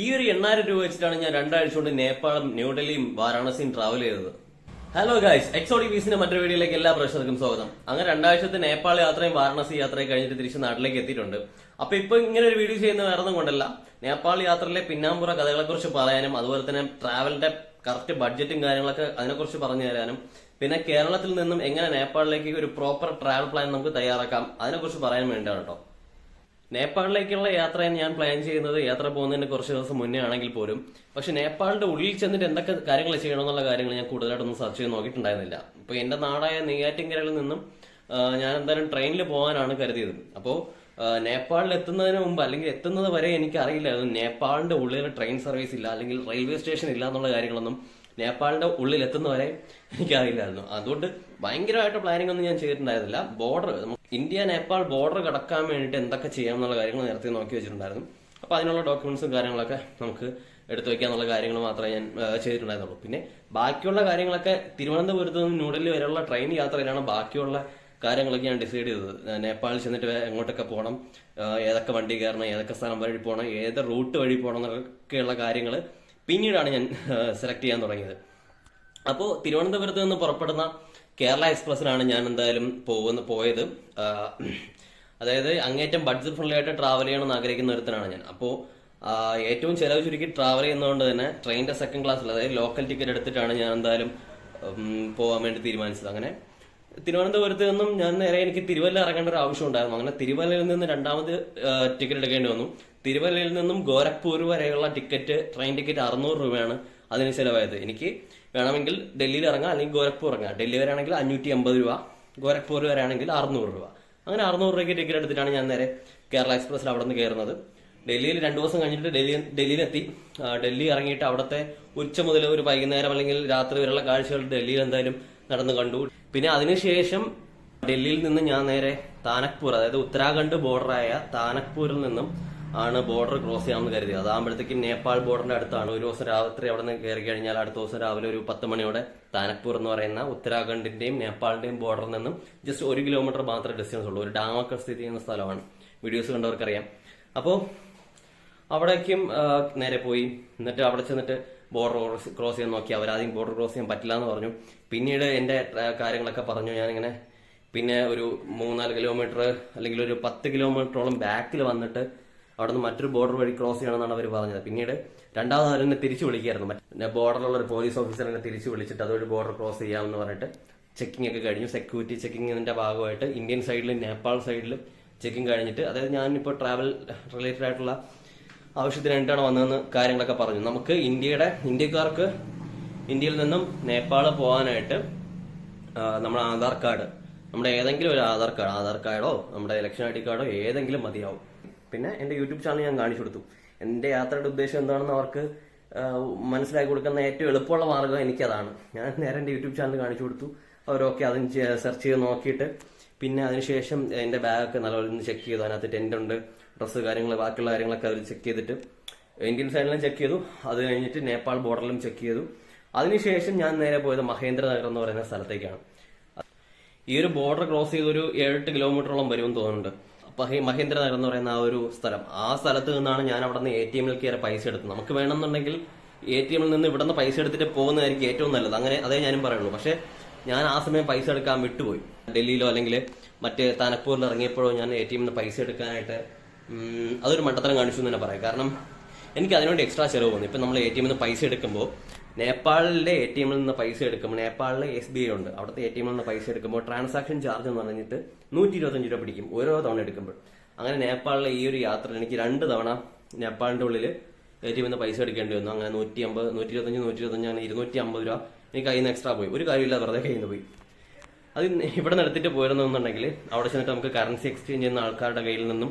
ഈ ഒരു എണ്ണായിരം രൂപ വെച്ചിട്ടാണ് ഞാൻ രണ്ടാഴ്ച കൊണ്ട് നേപ്പാളും ന്യൂഡൽഹിയും വാരാണസിയും ട്രാവൽ ചെയ്തത്. ഹലോ ഗായ്സ് എക്സോഡി വീസിന്റെ മറ്റൊരു വീഡിയോയിലേക്ക് എല്ലാ പ്രേക്ഷകർക്കും സ്വാഗതം. അങ്ങനെ രണ്ടാഴ്ചത്തെ നേപ്പാൾ യാത്രയും വാരണാസി യാത്രയും കഴിഞ്ഞിട്ട് തിരിച്ച് നാട്ടിലേക്ക് എത്തിയിട്ടുണ്ട്. അപ്പൊ ഇപ്പൊ ഇങ്ങനെ ഒരു വീഡിയോ ചെയ്യുന്ന വേറെ ഒന്നും കൊണ്ടല്ല. നേപ്പാൾ യാത്രയിലെ പിന്നാമ്പുറ കഥകളെ കുറിച്ച് പറയാനും അതുപോലെ തന്നെ ട്രാവലിന്റെ കറക്റ്റ് ബഡ്ജറ്റും കാര്യങ്ങളൊക്കെ അതിനെക്കുറിച്ച് പറഞ്ഞു തരാനും പിന്നെ കേരളത്തിൽ നിന്നും എങ്ങനെ നേപ്പാളിലേക്ക് ഒരു പ്രോപ്പർ ട്രാവൽ പ്ലാൻ നമുക്ക് തയ്യാറാക്കാം അതിനെക്കുറിച്ച് പറയാൻ വേണ്ടിയാണ് കേട്ടോ നേപ്പാളിലേക്കുള്ള യാത്രയാണ് ഞാൻ പ്ലാൻ ചെയ്യുന്നത്. യാത്ര പോകുന്നതിന് കുറച്ച് ദിവസം മുന്നേ ആണെങ്കിൽ പോലും. പക്ഷെ നേപ്പാളിന്റെ ഉള്ളിൽ ചെന്നിട്ട് എന്തൊക്കെ കാര്യങ്ങൾ ചെയ്യണം എന്നുള്ള കാര്യങ്ങൾ ഞാൻ കൂടുതലായിട്ടൊന്നും സെർച്ച് ചെയ്ത് നോക്കിയിട്ടുണ്ടായിരുന്നില്ല. ഇപ്പൊ എന്റെ നാടായ നെയ്യാറ്റിൻകരയിൽ നിന്നും ഞാൻ എന്തായാലും ട്രെയിനിൽ പോകാനാണ് കരുതിയത്. അപ്പോൾ നേപ്പാളിൽ എത്തുന്നതിന് മുമ്പ് അല്ലെങ്കിൽ എത്തുന്നത് വരെ എനിക്ക് അറിയില്ലായിരുന്നു നേപ്പാളിന്റെ ഉള്ളിൽ ട്രെയിൻ സർവീസ് ഇല്ല അല്ലെങ്കിൽ റെയിൽവേ സ്റ്റേഷൻ ഇല്ല എന്നുള്ള കാര്യങ്ങളൊന്നും നേപ്പാളിന്റെ ഉള്ളിൽ എത്തുന്നവരെ എനിക്കറിയില്ലായിരുന്നു. അതുകൊണ്ട് ഭയങ്കരമായിട്ട് പ്ലാനിംഗ് ഒന്നും ഞാൻ ചെയ്തിട്ടുണ്ടായിരുന്നില്ല. ബോർഡർ ഇന്ത്യ നേപ്പാൾ ബോർഡർ കടക്കാൻ വേണ്ടിയിട്ട് എന്തൊക്കെ ചെയ്യാം എന്നുള്ള കാര്യങ്ങൾ നേരത്തെ നോക്കി വെച്ചിട്ടുണ്ടായിരുന്നു. അപ്പൊ അതിനുള്ള ഡോക്യുമെന്റ്സും കാര്യങ്ങളൊക്കെ നമുക്ക് എടുത്തു വെക്കാന്നുള്ള കാര്യങ്ങൾ മാത്രമേ ഞാൻ ചെയ്തിട്ടുണ്ടായിരുന്നുള്ളൂ. പിന്നെ ബാക്കിയുള്ള കാര്യങ്ങളൊക്കെ തിരുവനന്തപുരത്ത് നിന്ന് ന്യൂഡൽഹി വരെയുള്ള ട്രെയിൻ യാത്രയിലാണ് ബാക്കിയുള്ള കാര്യങ്ങളൊക്കെ ഞാൻ ഡിസൈഡ് ചെയ്തത്. നേപ്പാളിൽ ചെന്നിട്ട് എങ്ങോട്ടൊക്കെ പോകണം ഏതൊക്കെ വണ്ടി കയറണം ഏതൊക്കെ സ്ഥലം വഴി പോകണം ഏത് റൂട്ട് വഴി പോകണം എന്നൊക്കെയുള്ള കാര്യങ്ങൾ പിന്നീടാണ് ഞാൻ സെലക്ട് ചെയ്യാൻ തുടങ്ങിയത്. അപ്പോൾ തിരുവനന്തപുരത്ത് നിന്ന് പുറപ്പെടുന്ന കേരള എക്സ്പ്രസ്സിലാണ് ഞാൻ എന്തായാലും പോകുന്ന പോയത്. അതായത് അങ്ങേറ്റം ബഡ്ജറ്റ് ഫ്രണ്ട്ലി ആയിട്ട് ട്രാവൽ ചെയ്യണമെന്ന് ആഗ്രഹിക്കുന്ന ഒരുത്തനാണ് ഞാൻ. അപ്പോൾ ഏറ്റവും ചിലവ് ചുരുക്കി ട്രാവൽ ചെയ്യുന്നതുകൊണ്ട് തന്നെ ട്രെയിനിന്റെ സെക്കൻഡ് ക്ലാസ്സിൽ അതായത് ലോക്കൽ ടിക്കറ്റ് എടുത്തിട്ടാണ് ഞാൻ എന്തായാലും പോകാൻ വേണ്ടി തീരുമാനിച്ചത്. അങ്ങനെ തിരുവനന്തപുരത്ത് നിന്നും ഞാൻ നേരെ എനിക്ക് തിരുവല്ല ഇറങ്ങേണ്ട ഒരു ആവശ്യം ഉണ്ടായിരുന്നു. അങ്ങനെ തിരുവല്ലയിൽ നിന്ന് രണ്ടാമത് ടിക്കറ്റ് എടുക്കേണ്ടി വന്നു. തിരുവല്ലയിൽ നിന്നും ഗോരഖ്പൂർ വരെയുള്ള ടിക്കറ്റ് ട്രെയിൻ ടിക്കറ്റ് അറുന്നൂറ് രൂപയാണ് അതിന് ചിലവായത്. എനിക്ക് വേണമെങ്കിൽ ഡൽഹിയിൽ ഇറങ്ങാം അല്ലെങ്കിൽ ഗോരഖ്പൂർ ഇറങ്ങാം. ഡൽഹി വരെ ആണെങ്കിൽ അഞ്ഞൂറ്റി അമ്പത് രൂപ ഗോരഖ്പൂർ വരെ ആണെങ്കിൽ അറുന്നൂറ് രൂപ. അങ്ങനെ അറുന്നൂറ് രൂപയ്ക്ക് ടിക്കറ്റ് എടുത്തിട്ടാണ് ഞാൻ നേരെ കേരള എക്സ്പ്രസ്സിൽ അവിടെ നിന്ന് കയറുന്നത്. ഡൽഹിയിൽ രണ്ട് ദിവസം കഴിഞ്ഞിട്ട് ഡൽഹി ഡൽഹിയിലെത്തി. ഡൽഹി ഇറങ്ങിയിട്ട് അവിടുത്തെ ഉച്ച മുതൽ ഒരു വൈകുന്നേരം അല്ലെങ്കിൽ രാത്രി വരെയുള്ള കാഴ്ചകൾ ഡൽഹിയിൽ എന്തായാലും നടന്നു കണ്ടു. പിന്നെ അതിനുശേഷം ഡൽഹിയിൽ നിന്ന് ഞാൻ നേരെ താനക്പൂർ അതായത് ഉത്തരാഖണ്ഡ് ബോർഡറായ താനക്പൂരിൽ നിന്നും ആണ് ബോർഡർ ക്രോസ് ചെയ്യാമെന്ന് കരുതി. അതാകുമ്പോഴത്തേക്കും നേപ്പാൾ ബോർഡറിന്റെ അടുത്താണ്. ഒരു ദിവസം രാത്രി അവിടെ നിന്ന് കയറി കഴിഞ്ഞാൽ അടുത്ത ദിവസം രാവിലെ ഒരു പത്ത് മണിയോടെ താനക്പൂർ എന്ന് പറയുന്ന ഉത്തരാഖണ്ഡിന്റെയും നേപ്പാളിന്റെയും ബോർഡറിൽ നിന്നും ജസ്റ്റ് ഒരു കിലോമീറ്റർ മാത്രമേ ഡിസ്റ്റൻസ് ഉള്ളൂ. ഒരു ഡാമൊക്കെ സ്ഥിതി ചെയ്യുന്ന സ്ഥലമാണ്. വീഡിയോസ് കണ്ടവർക്കറിയാം. അപ്പോൾ അവിടേക്കും നേരെ പോയി. എന്നിട്ട് അവിടെ ചെന്നിട്ട് ബോർഡർ ക്രോസ് ചെയ്യാൻ നോക്കി. അവരാദ്യം ബോർഡർ ക്രോസ് ചെയ്യാൻ പറ്റില്ല എന്ന് പറഞ്ഞു. പിന്നീട് എന്റെ കാര്യങ്ങളൊക്കെ പറഞ്ഞു. ഞാനിങ്ങനെ പിന്നെ ഒരു മൂന്നാൽ കിലോമീറ്റർ അല്ലെങ്കിൽ ഒരു പത്ത് കിലോമീറ്ററോളം ബാക്കിൽ വന്നിട്ട് അവിടെ നിന്ന് മറ്റൊരു ബോർഡർ വഴി ക്രോസ് ചെയ്യണമെന്നാണ് അവർ പറഞ്ഞത്. പിന്നീട് രണ്ടാമത് അവർ എന്നെ തിരിച്ചു വിളിക്കായിരുന്നു പിന്നെ ബോർഡറിലുള്ള ഒരു പോലീസ് ഓഫീസർ എന്നെ തിരിച്ചു വിളിച്ചിട്ട് അതൊരു ബോർഡർ ക്രോസ് ചെയ്യാമെന്ന് പറഞ്ഞിട്ട് ചെക്കിംഗ് ഒക്കെ കഴിഞ്ഞു. സെക്യൂരിറ്റി ചെക്കിങ്ങിന്റെ ഭാഗമായിട്ട് ഇന്ത്യൻ സൈഡിലും നേപ്പാൾ സൈഡിലും ചെക്കിംഗ് കഴിഞ്ഞിട്ട് അതായത് ഞാനിപ്പോൾ ട്രാവൽ റിലേറ്റഡ് ആയിട്ടുള്ള ആവശ്യത്തിന് വേണ്ടിയിട്ടാണ് വന്നതെന്ന് കാര്യങ്ങളൊക്കെ പറഞ്ഞു. നമുക്ക് ഇന്ത്യയുടെ ഇന്ത്യക്കാർക്ക് ഇന്ത്യയിൽ നിന്നും നേപ്പാൾ പോകാനായിട്ട് നമ്മുടെ ആധാർ കാർഡ് നമ്മുടെ ഏതെങ്കിലും ഒരു ആധാർ കാർഡ് ആധാർ കാർഡോ നമ്മുടെ ഇലക്ഷൻ ഐ ഡി കാർഡോ ഏതെങ്കിലും മതിയാവും. പിന്നെ എന്റെ യൂട്യൂബ് ചാനൽ ഞാൻ കാണിച്ചു കൊടുത്തു. എന്റെ യാത്രയുടെ ഉദ്ദേശം എന്താണെന്ന് അവർക്ക് മനസ്സിലാക്കി കൊടുക്കുന്ന ഏറ്റവും എളുപ്പമുള്ള മാർഗം എനിക്കതാണ്. ഞാൻ നേരെ എന്റെ യൂട്യൂബ് ചാനൽ കാണിച്ചു കൊടുത്തു. അവരൊക്കെ അതിന് സെർച്ച് ചെയ്ത് നോക്കിയിട്ട് പിന്നെ അതിനുശേഷം എന്റെ ബാഗൊക്കെ നല്ലപോലെ ഒന്ന് ചെക്ക് ചെയ്തു. അതിനകത്ത് ടെന്റ് ഉണ്ട് ഡ്രസ്സ് കാര്യങ്ങൾ ബാക്കിയുള്ള കാര്യങ്ങളൊക്കെ അവർ ചെക്ക് ചെയ്തിട്ട് ഇന്ത്യൻ സൈഡിലും ചെക്ക് ചെയ്തു. അത് കഴിഞ്ഞിട്ട് നേപ്പാൾ ബോർഡറിലും ചെക്ക് ചെയ്തു. അതിനുശേഷം ഞാൻ നേരെ പോയത് മഹേന്ദ്ര നഗർ എന്ന് പറയുന്ന സ്ഥലത്തേക്കാണ്. ഈ ഒരു ബോർഡർ ക്രോസ് ചെയ്ത് ഒരു ഏഴെട്ട് കിലോമീറ്ററോളം വരുമെന്ന് തോന്നുന്നുണ്ട്. മഹേന്ദ്രനഗർ എന്ന് പറയുന്ന ആ ഒരു സ്ഥലം. ആ സ്ഥലത്ത് നിന്നാണ് ഞാൻ അവിടെ നിന്ന് എ ടി എമ്മിൽ കയറി പൈസ എടുത്തത്. നമുക്ക് വേണമെന്നുണ്ടെങ്കിൽ എ ടി എമ്മിൽ നിന്ന് ഇവിടെ നിന്ന് പൈസ എടുത്തിട്ട് പോകുന്നതായിരിക്കും ഏറ്റവും നല്ലത്. അങ്ങനെ അതേ ഞാനും പറയുള്ളൂ. പക്ഷെ ഞാൻ ആ സമയം പൈസ എടുക്കാൻ വിട്ടുപോയി. ഡൽഹിയിലോ അല്ലെങ്കിൽ മറ്റേ താനപ്പൂരിൽ ഇറങ്ങിയപ്പോഴോ ഞാൻ എ ടി എമ്മിൽ പൈസ എടുക്കാനായിട്ട് അതൊരു മണ്ടത്തരം കാണിച്ചു എന്ന് തന്നെ പറയാം. കാരണം എനിക്ക് അതിനുവേണ്ടി എക്സ്ട്രാ ചെലവ് വന്നു. ഇപ്പൊ നമ്മൾ എ ടി എമ്മിൽ നിന്ന് പൈസ എടുക്കുമ്പോൾ നേപ്പാളിലെ എ ടി എമ്മിൽ നിന്ന് പൈസ എടുക്കുമ്പോൾ നേപ്പാളിലെ എസ് ബി ഐ ഉണ്ട്. അവിടുത്തെ എ ടി എമ്മിൽ നിന്ന് പൈസ എടുക്കുമ്പോൾ ട്രാൻസാക്ഷൻ ചാർജ് എന്ന് പറഞ്ഞിട്ട് നൂറ്റി ഇരുപത്തഞ്ച് രൂപ പിടിക്കും. ഓരോ തവണ എടുക്കുമ്പോൾ. അങ്ങനെ നേപ്പാളിലെ ഈ ഒരു യാത്ര എനിക്ക് രണ്ട് തവണ നേപ്പാളിന്റെ ഉള്ളിൽ എ ടി എമ്മിൽ പൈസ എടുക്കേണ്ടി വന്നു. അങ്ങനെ നൂറ്റി അമ്പത് നൂറ്റി ഇരുപത്തഞ്ച് നൂറ്റി ഇരുപത്തഞ്ച് അങ്ങനെ ഇരുന്നൂറ്റി അമ്പത് രൂപ എനിക്ക് കയ്യിൽ നിന്ന് എക്സ്ട്രാ പോയി. ഒരു കാര്യമില്ല വെറുതെ കയ്യിൽ നിന്ന് പോയി. അത് ഇവിടെ നിന്ന് എടുത്തിട്ട് അവിടെ ചെന്നിട്ട് നമുക്ക് കറൻസി എക്സ്ചേഞ്ച് ചെയ്യുന്ന ആൾക്കാരുടെ കയ്യിൽ നിന്നും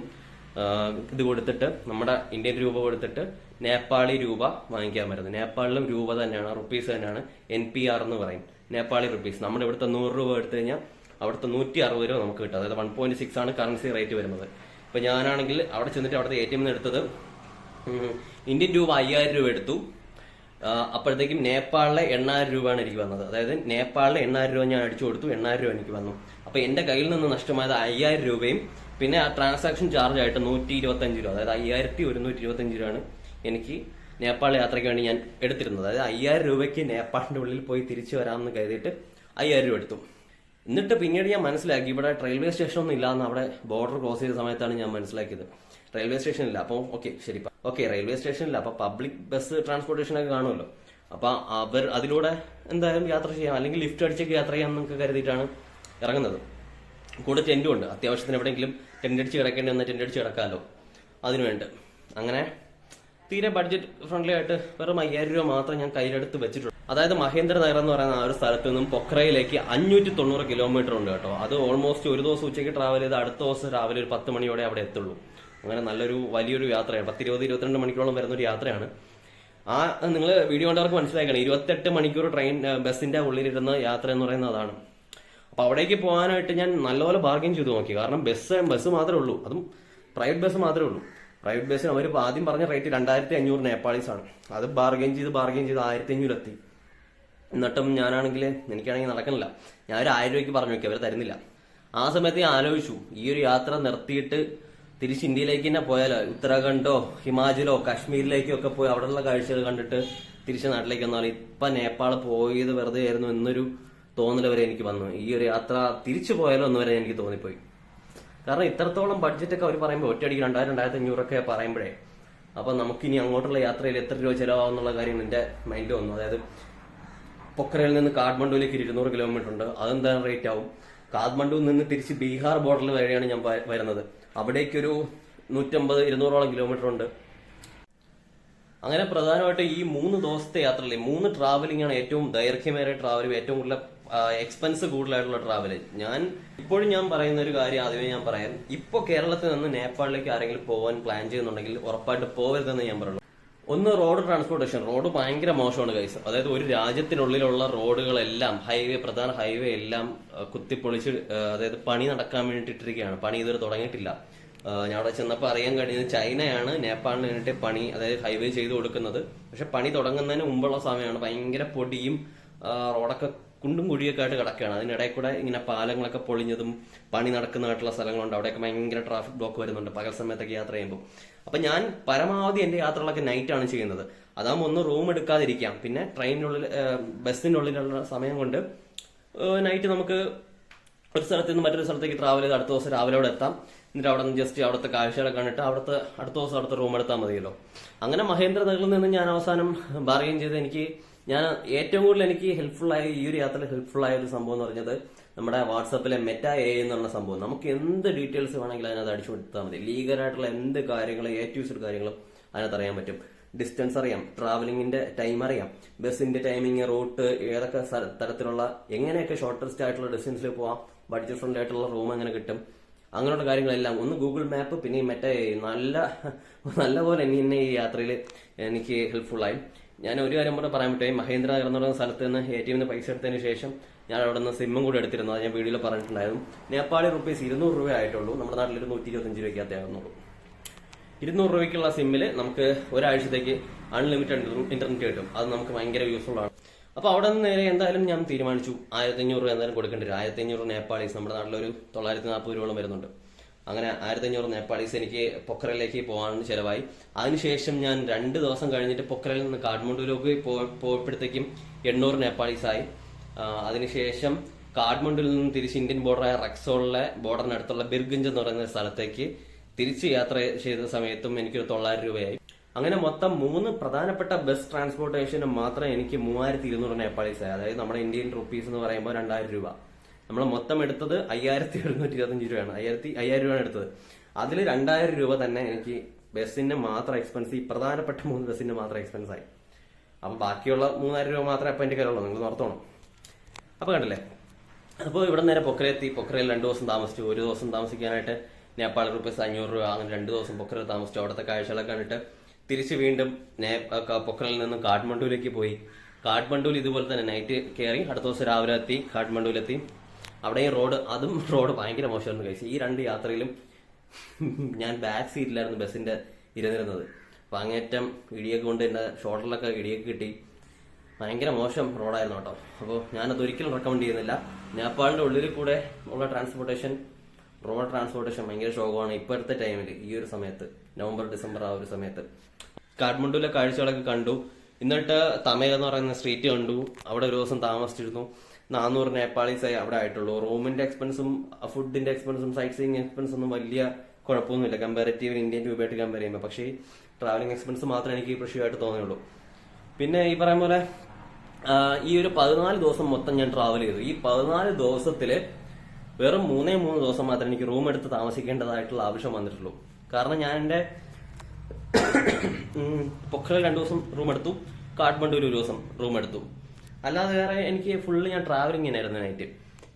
ഇത് കൊടുത്തിട്ട് നമ്മുടെ ഇന്ത്യൻ രൂപ കൊടുത്തിട്ട് നേപ്പാളി രൂപ വാങ്ങിക്കാൻ പറ്റുന്നത്. നേപ്പാളിലും രൂപ തന്നെയാണ് റുപ്പീസ് തന്നെയാണ് എൻ പി ആർ എന്ന് പറയും. നേപ്പാളി റുപ്പീസ്. നമ്മുടെ ഇവിടുത്തെ നൂറ് രൂപ എടുത്തു കഴിഞ്ഞാൽ അവിടുത്തെ നൂറ്റി അറുപത് രൂപ നമുക്ക് കിട്ടും. അതായത് വൺ പോയിന്റ് സിക്സ് ആണ് കറൻസി റേറ്റ് വരുന്നത്. ഇപ്പൊ ഞാനാണെങ്കിൽ അവിടെ ചെന്നിട്ട് അവിടുത്തെ എ ടി എമ്മിൽ എടുത്തത് ഇന്ത്യൻ രൂപ അയ്യായിരം രൂപ എടുത്തു. അപ്പോഴത്തേക്കും നേപ്പാളിലെ എണ്ണായിരം രൂപയാണ് എനിക്ക് വന്നത്. അതായത് നേപ്പാളിലെ എണ്ണായിരം രൂപ ഞാൻ അടിച്ചു കൊടുത്തു എണ്ണായിരം രൂപ എനിക്ക് വന്നു. അപ്പൊ എന്റെ കയ്യിൽ നിന്ന് നഷ്ടമായത് അയ്യായിരം രൂപയും പിന്നെ ആ ട്രാൻസാക്ഷൻ ചാർജ് ആയിട്ട് നൂറ്റി ഇരുപത്തി അഞ്ച് രൂപ. അതായത് അയ്യായിരത്തി ഒരുന്നൂറ്റി ഇരുപത്തി അഞ്ച് രൂപയാണ് എനിക്ക് നേപ്പാൾ യാത്രയ്ക്ക് വേണ്ടി ഞാൻ എടുത്തിരുന്നത്. അതായത് അയ്യായിരം രൂപയ്ക്ക് നേപ്പാളിന്റെ ഉള്ളിൽ പോയി തിരിച്ചു വരാമെന്ന് കരുതിയിട്ട് അയ്യായിരം രൂപ എടുത്തു. എന്നിട്ട് പിന്നീട് ഞാൻ മനസ്സിലാക്കി ഇവിടെ റെയിൽവേ സ്റ്റേഷൻ ഒന്നും ഇല്ലാന്ന് അവിടെ ബോർഡർ ക്രോസ് ചെയ്ത സമയത്താണ് ഞാൻ മനസ്സിലാക്കിയത്. റെയിൽവേ സ്റ്റേഷൻ ഇല്ല അപ്പോൾ ഓക്കെ ശരി ഓക്കെ റെയിൽവേ സ്റ്റേഷൻ ഇല്ല അപ്പൊ പബ്ലിക് ബസ് ട്രാൻസ്പോർട്ടേഷൻ ഒക്കെ കാണുമല്ലോ. അപ്പൊ അവർ അതിലൂടെ എന്തായാലും യാത്ര ചെയ്യാം അല്ലെങ്കിൽ ലിഫ്റ്റ് അടിച്ചൊക്കെ യാത്ര ചെയ്യാം എന്നൊക്കെ കരുതിയിട്ടാണ് ഇറങ്ങുന്നത്. കൂടെ ടെന്റും ഉണ്ട് അത്യാവശ്യത്തിന് എവിടെയെങ്കിലും ടെന്റ് അടിച്ച് കിടക്കേണ്ടി വന്നാൽ ടെന്റ് അടിച്ച് കിടക്കാമല്ലോ. അതിനുവേണ്ടി അങ്ങനെ തീരെ ബഡ്ജറ്റ് ഫ്രണ്ട്ലി ആയിട്ട് വെറും അയ്യായിരം രൂപ മാത്രം ഞാൻ കയ്യിലെടുത്ത് വെച്ചിട്ടുണ്ട്. അതായത് മഹേന്ദ്ര നഗർ എന്ന് പറയുന്ന ആ ഒരു സ്ഥലത്ത് നിന്നും പൊക്രയിലേക്ക് അഞ്ഞൂറ്റി തൊണ്ണൂറ് കിലോമീറ്റർ ഉണ്ട് കേട്ടോ. അത് ഓൾമോസ്റ്റ് ഒരു ദിവസം ഉച്ചയ്ക്ക് ട്രാവൽ ചെയ്ത് അടുത്ത ദിവസം രാവിലെ ഒരു പത്ത് മണിയോടെ അവിടെ എത്തുള്ളൂ. അങ്ങനെ നല്ലൊരു വലിയൊരു യാത്രയാണ്. പത്തിരുപത് ഇരുപത്തിരണ്ട് മണിക്കൂറോളം വരുന്ന ഒരു യാത്രയാണ്. ആ നിങ്ങൾ വീഡിയോ കണ്ടവർക്ക് മനസ്സിലാക്കണം ഇരുപത്തെട്ട് മണിക്കൂർ ട്രെയിൻ ബസ്സിന്റെ ഉള്ളിലിരുന്ന യാത്ര എന്ന് പറയുന്നത് അതാണ്. അപ്പൊ അവിടേക്ക് പോകാനായിട്ട് ഞാൻ നല്ലപോലെ ബാർഗെയിൻ ചെയ്തു നോക്കി. കാരണം ബസ് ബസ് മാത്രമേ ഉള്ളൂ. അതും പ്രൈവറ്റ് ബസ് മാത്രമേ ഉള്ളൂ. പ്രൈവറ്റ് ബസ്സിന് അവർ ആദ്യം പറഞ്ഞ റേറ്റ് രണ്ടായിരത്തി അഞ്ഞൂറ് ആണ് അത് ബാർഗെയിൻ ചെയ്ത് ബാർഗെയിൻ ചെയ്ത് ആയിരത്തി അഞ്ഞൂറ് എത്തി. എന്നിട്ടും ഞാനാണെങ്കിൽ എനിക്കാണെങ്കിൽ നടക്കണില്ല. ഞാൻ ഒരു ആയിരം രൂപയ്ക്ക് പറഞ്ഞു നോക്കി അവർ തരുന്നില്ല. ആ സമയത്ത് ഞാൻ ആലോചിച്ചു ഈ ഒരു യാത്ര നിർത്തിയിട്ട് തിരിച്ച് ഇന്ത്യയിലേക്ക് തന്നെ പോയാലോ? ഉത്തരാഖണ്ഡോ ഹിമാചലോ കാശ്മീരിലേക്കോ ഒക്കെ പോയി അവിടെയുള്ള കാഴ്ചകൾ കണ്ടിട്ട് തിരിച്ച് നാട്ടിലേക്ക് വന്നാൽ ഇപ്പൊ നേപ്പാൾ പോയത് വെറുതെ ആയിരുന്നു എന്നൊരു തോന്നൽ വരെ എനിക്ക് വന്നു. ഈ ഒരു യാത്ര തിരിച്ചു പോയാലോ എന്ന് വരെ എനിക്ക് തോന്നിപ്പോയി. കാരണം ഇത്രത്തോളം ബഡ്ജറ്റ് ഒക്കെ അവർ പറയുമ്പോൾ ഒറ്റയടിക്ക് രണ്ടായിരം രണ്ടായിരത്തി അഞ്ഞൂറൊക്കെ പറയുമ്പോഴേ അപ്പൊ നമുക്കിനി അങ്ങോട്ടുള്ള യാത്രയിൽ എത്ര രൂപ ചെലവാന്നുള്ള കാര്യം എന്റെ മൈൻഡിൽ വന്നു. അതായത് പൊക്രയിൽ നിന്ന് കാഠ്മണ്ഡുവിലേക്ക് ഇരുന്നൂറ് കിലോമീറ്റർ ഉണ്ട്. അതെന്താണ് റേറ്റ് ആവും? കാഠ്മണ്ഡുവിൽ നിന്ന് തിരിച്ച് ബീഹാർ ബോർഡറിൽ വരെയാണ് ഞാൻ വരുന്നത്. അവിടേക്കൊരു നൂറ്റമ്പത് ഇരുന്നൂറോളം കിലോമീറ്റർ ഉണ്ട്. അങ്ങനെ പ്രധാനമായിട്ട് ഈ മൂന്ന് ദിവസത്തെ യാത്രയിലെ മൂന്ന് ട്രാവലിംഗ് ആണ് ഏറ്റവും ദൈർഘ്യമേറിയ ട്രാവലും ഏറ്റവും കൂടുതൽ എക്സ്പെൻസ് കൂടുതലായിട്ടുള്ള ട്രാവൽ ഞാൻ ഇപ്പോഴും ഞാൻ പറയുന്ന ഒരു കാര്യം ആദ്യമേ ഞാൻ പറയാം. ഇപ്പോൾ കേരളത്തിൽ നിന്ന് നേപ്പാളിലേക്ക് ആരെങ്കിലും പോകാൻ പ്ലാൻ ചെയ്യുന്നുണ്ടെങ്കിൽ ഉറപ്പായിട്ട് പോകരുതെന്ന് ഞാൻ പറയുള്ളൂ. ഒന്ന് റോഡ് ട്രാൻസ്പോർട്ടേഷൻ. റോഡ് ഭയങ്കര മോശമാണ് കൈസ് അതായത് ഒരു രാജ്യത്തിനുള്ളിലുള്ള റോഡുകളെല്ലാം ഹൈവേ പ്രധാന ഹൈവേ എല്ലാം കുത്തിപ്പൊളിച്ച് അതായത് പണി നടക്കാൻ വേണ്ടിയിട്ടിരിക്കുകയാണ്. പണി ഇതുവരെ തുടങ്ങിയിട്ടില്ല. ഞാൻ അവിടെ ചെന്നപ്പോൾ അറിയാൻ കഴിഞ്ഞത് ചൈനയാണ്. നേപ്പാളിന് വേണ്ടിയിട്ട് പണി അതായത് ഹൈവേ ചെയ്തു കൊടുക്കുന്നത്. പക്ഷെ പണി തുടങ്ങുന്നതിന് മുമ്പുള്ള സമയമാണ് ഭയങ്കര പൊടിയും റോഡൊക്കെ കുണ്ടും കുഴിയൊക്കെ ആയിട്ട് കിടക്കുകയാണ്. അതിനിടയിൽ കൂടെ ഇങ്ങനെ പാലങ്ങളൊക്കെ പൊളിഞ്ഞതും പണി നടക്കുന്നതായിട്ടുള്ള സ്ഥലങ്ങളുണ്ട്. അവിടെയൊക്കെ ഭയങ്കര ട്രാഫിക് ബ്ലോക്ക് വരുന്നുണ്ട്. പകൽ സമയത്തൊക്കെ യാത്ര ചെയ്യുമ്പോൾ. അപ്പൊ ഞാൻ പരമാവധി എന്റെ യാത്രകളൊക്കെ നൈറ്റ് ആണ് ചെയ്യുന്നത്. അതാകുമ്പോൾ ഒന്ന് റൂം എടുക്കാതിരിക്കാം. പിന്നെ ട്രെയിനിനുള്ളിൽ ബസ്സിനുള്ളിലുള്ള സമയം കൊണ്ട് നൈറ്റ് നമുക്ക് ഒരു സ്ഥലത്ത് നിന്ന് മറ്റൊരു സ്ഥലത്തേക്ക് ട്രാവൽ ചെയ്ത് അടുത്ത ദിവസം രാവിലെ അവിടെ എത്താം. എന്നിട്ട് അവിടെ നിന്ന് ജസ്റ്റ് അവിടുത്തെ കാഴ്ചകളൊക്കെ കണ്ടിട്ട് അവിടുത്തെ അടുത്ത ദിവസം അടുത്ത റൂം എടുത്താൽ മതിയല്ലോ. അങ്ങനെ മഹേന്ദ്ര നഗറിൽ നിന്ന് ഞാൻ അവസാനം ബാർഗെയിൻ ചെയ്ത് എനിക്ക് ഞാൻ ഏറ്റവും കൂടുതൽ എനിക്ക് ഹെൽപ്ഫുൾ ആയ ഈ ഒരു യാത്രയിൽ ആയ ഒരു സംഭവം എന്ന് പറഞ്ഞത് നമ്മുടെ വാട്സപ്പിലെ മെറ്റ എ എന്നുള്ള സംഭവം. നമുക്ക് എന്ത് ഡീറ്റെയിൽസ് വേണമെങ്കിലും അതിനകത്ത് അടിച്ചു കൊടുത്താൽ മതി. ലീഗലായിട്ടുള്ള എന്ത് കാര്യങ്ങളും എ ടു സെഡ് കാര്യങ്ങളും അതിനകത്ത് അറിയാൻ പറ്റും. ഡിസ്റ്റൻസ് അറിയാം ട്രാവലിംഗിന്റെ ടൈം അറിയാം ബസ്സിന്റെ ടൈമിംഗ് റൂട്ട് ഏതൊക്കെ തരത്തിലുള്ള എങ്ങനെയൊക്കെ ഷോർട്ടസ്റ്റ് ആയിട്ടുള്ള ഡിസ്റ്റൻസിൽ പോവാം ബഡ്ജറ്റ് ഫ്രണ്ട് ആയിട്ടുള്ള റൂം എങ്ങനെ കിട്ടും അങ്ങനെയുള്ള കാര്യങ്ങളെല്ലാം ഒന്ന് ഗൂഗിൾ മാപ്പ് പിന്നെ മറ്റേ നല്ല നല്ല പോലെ എന്നെ ഈ യാത്രയിൽ എനിക്ക് ഹെൽപ്ഫുൾ ആയി. ഞാൻ ഒരു കാര്യം കൂടെ പറയാൻ പറ്റും. മഹേന്ദ്ര നഗർ എന്ന് സ്ഥലത്ത് നിന്ന് എ ടി എമ്മിന് പൈസ എടുത്തതിന് ശേഷം ഞാൻ അവിടെ നിന്ന് സിമ്മും കൂടെ എടുത്തിരുന്നു. അത് ഞാൻ വീഡിയോയിൽ പറഞ്ഞിട്ടുണ്ടായിരുന്നു. നേപ്പാളി റുപ്പീസ് ഇരുന്നൂറ് രൂപ ആയിട്ടുള്ളൂ. നമ്മുടെ നാട്ടിൽ ഒരു നൂറ്റി ഇരുപത്തഞ്ച് രൂപയ്ക്ക് ആകുന്നുള്ളൂ ഇരുന്നൂറ് രൂപയ്ക്കുള്ള സിമ്മിൽ നമുക്ക് ഒരാഴ്ചത്തേക്ക് അൺലിമിറ്റഡ് ഇന്റർനെറ്റ് കിട്ടും. അത് നമുക്ക് ഭയങ്കര യൂസ്ഫുൾ ആണ്. അപ്പോൾ അവിടെ നിന്ന് നേരെ എന്തായാലും ഞാൻ തീരുമാനിച്ചു. ആയിരത്തി അഞ്ഞൂറ് രൂപ എന്തായാലും കൊടുക്കേണ്ടി വരും. ആയിരത്തി അഞ്ഞൂറ് നേപ്പാളീസ് നമ്മുടെ നാട്ടിലൊരു തൊള്ളായിരത്തി നാൽപ്പത് രൂപയോളം വരുന്നുണ്ട്. അങ്ങനെ ആയിരത്തി അഞ്ഞൂറ് നേപ്പാളീസ് എനിക്ക് പൊക്കറയിലേക്ക് പോകാനും ചിലവായി. അതിനുശേഷം ഞാൻ രണ്ട് ദിവസം കഴിഞ്ഞിട്ട് പൊക്കറയിൽ നിന്ന് കാഠ്മണ്ഡുവിലേക്ക് പോയപ്പോഴത്തേക്കും എണ്ണൂറ് നേപ്പാളീസായി. അതിനുശേഷം കാഠ്മണ്ഡുവിൽ നിന്നും തിരിച്ച് ഇന്ത്യൻ ബോർഡറായ റക്സോളിലെ ബോർഡറിനടുത്തുള്ള ബിർഗഞ്ച് എന്ന് പറയുന്ന സ്ഥലത്തേക്ക് തിരിച്ച് യാത്ര ചെയ്ത സമയത്തും എനിക്കൊരു തൊള്ളായിരം രൂപയായി. അങ്ങനെ മൊത്തം മൂന്ന് പ്രധാനപ്പെട്ട ബസ് ട്രാൻസ്പോർട്ടേഷന് മാത്രം എനിക്ക് മൂവായിരത്തി ഇരുന്നൂറ് നേപ്പാളീസ് ആയി അതായത് നമ്മുടെ ഇന്ത്യൻ റുപ്പീസ് എന്ന് പറയുമ്പോൾ രണ്ടായിരം രൂപ. നമ്മൾ മൊത്തം എടുത്തത് അയ്യായിരത്തി എഴുന്നൂറ്റി ഇരുപത്തഞ്ച് രൂപയാണ്. അയ്യായിരത്തി അയ്യായിരം രൂപയാണ് എടുത്തത്. അതിൽ രണ്ടായിരം രൂപ തന്നെ എനിക്ക് ബസ്സിന്റെ മാത്രം എക്സ്പെൻസ് ഈ പ്രധാനപ്പെട്ട മൂന്ന് ബസ്സിന്റെ മാത്രം എക്സ്പെൻസ് ആയി. അപ്പൊ ബാക്കിയുള്ള മൂന്നായിരം രൂപ മാത്രമേ അപ്പൊ എന്റെ കയ്യിലുള്ളൂ. നിങ്ങൾ ഓർത്തോണം അപ്പൊ കണ്ടില്ലേ? അപ്പോൾ ഇവിടെ നേരെ പൊക്കരയെത്തി. പൊക്കരയിൽ രണ്ട് ദിവസം താമസിച്ചു. ഒരു ദിവസം താമസിക്കാനായിട്ട് നേപ്പാൾ റുപ്പീസ് അഞ്ഞൂറ് രൂപ. അങ്ങനെ രണ്ട് ദിവസം പൊക്കരയിൽ താമസിച്ചു. അവിടുത്തെ കാഴ്ചകളൊക്കെ കണ്ടിട്ട് തിരിച്ച് വീണ്ടും നേ- പൊക്കരയിൽ നിന്ന് കാഠ്മണ്ഡുവിലേക്ക് പോയി. കാഠ്മണ്ഡുവിൽ ഇതുപോലെ തന്നെ നൈറ്റ് കയറി അടുത്ത ദിവസം രാവിലെ എത്തി. കാഠ്മണ്ഡുവിലെത്തി. അവിടെയും റോഡ് അതും റോഡ് ഭയങ്കര മോശമായിരുന്നു കഴിച്ചു ഈ രണ്ട് യാത്രയിലും ഞാൻ ബാക്ക് സീറ്റിലായിരുന്നു ബസ്സിന്റെ ഇരുന്നിരുന്നത്. അപ്പൊ അങ്ങേറ്റം ഇടിയൊക്കെ കൊണ്ട് എന്റെ ഷോൾഡറിലൊക്കെ ഇടിയൊക്കെ കിട്ടി. ഭയങ്കര മോശം റോഡായിരുന്നു കേട്ടോ. അപ്പോൾ ഞാനത് ഒരിക്കലും റെക്കമെൻഡ് ചെയ്യുന്നില്ല. നേപ്പാളിന്റെ ഉള്ളിൽ കൂടെ ഉള്ള ട്രാൻസ്പോർട്ടേഷൻ റോഡ് ട്രാൻസ്പോർട്ടേഷൻ ഭയങ്കര ശോകമാണ് ഇപ്പോഴത്തെ ടൈമിൽ ഈ ഒരു സമയത്ത്. നവംബർ ഡിസംബർ ആ ഒരു സമയത്ത്. കാഠ്മണ്ഡുവിലെ കാഴ്ചകളൊക്കെ കണ്ടു. എന്നിട്ട് തമേൽ എന്ന് പറയുന്ന സ്ട്രീറ്റ് കണ്ടു. അവിടെ ഒരു ദിവസം താമസിച്ചിരുന്നു. നാനൂറ് നേപ്പാളീസ് അവിടെ ആയിട്ടുള്ളൂ. റൂമിന്റെ എക്സ്പെൻസും ഫുഡിന്റെ എക്സ്പെൻസും സൈറ്റ് സീയിങ് എക്സ്പെൻസ് ഒന്നും വലിയ കുഴപ്പമൊന്നുമില്ല. കമ്പാരറ്റീവ് ഇന്ത്യൻ രൂപയായിട്ട് കമ്പയർ ചെയ്യുമ്പോൾ പക്ഷേ ട്രാവലിംഗ് എക്സ്പെൻസ് മാത്രമേ എനിക്ക് പ്രശ്നമായിട്ട് തോന്നിയുള്ളൂ. പിന്നെ ഈ പറയുന്ന പോലെ ഈ ഒരു പതിനാല് ദിവസം മൊത്തം ഞാൻ ട്രാവൽ ചെയ്തു. ഈ പതിനാല് ദിവസത്തിൽ വെറും മൂന്നേ മൂന്ന് ദിവസം മാത്രമേ എനിക്ക് റൂം എടുത്ത് താമസിക്കേണ്ടതായിട്ടുള്ള ആവശ്യം വന്നിട്ടുള്ളൂ. കാരണം ഞാൻ എന്റെ പൊക്കളിൽ രണ്ടു ദിവസം റൂം എടുത്തു കാഠ്മണ്ഡു ഒരു ദിവസം റൂം എടുത്തു. അല്ലാതെ വേറെ എനിക്ക് ഫുള്ള് ഞാൻ ട്രാവലിംഗ് ആയിരുന്നു നൈറ്റ്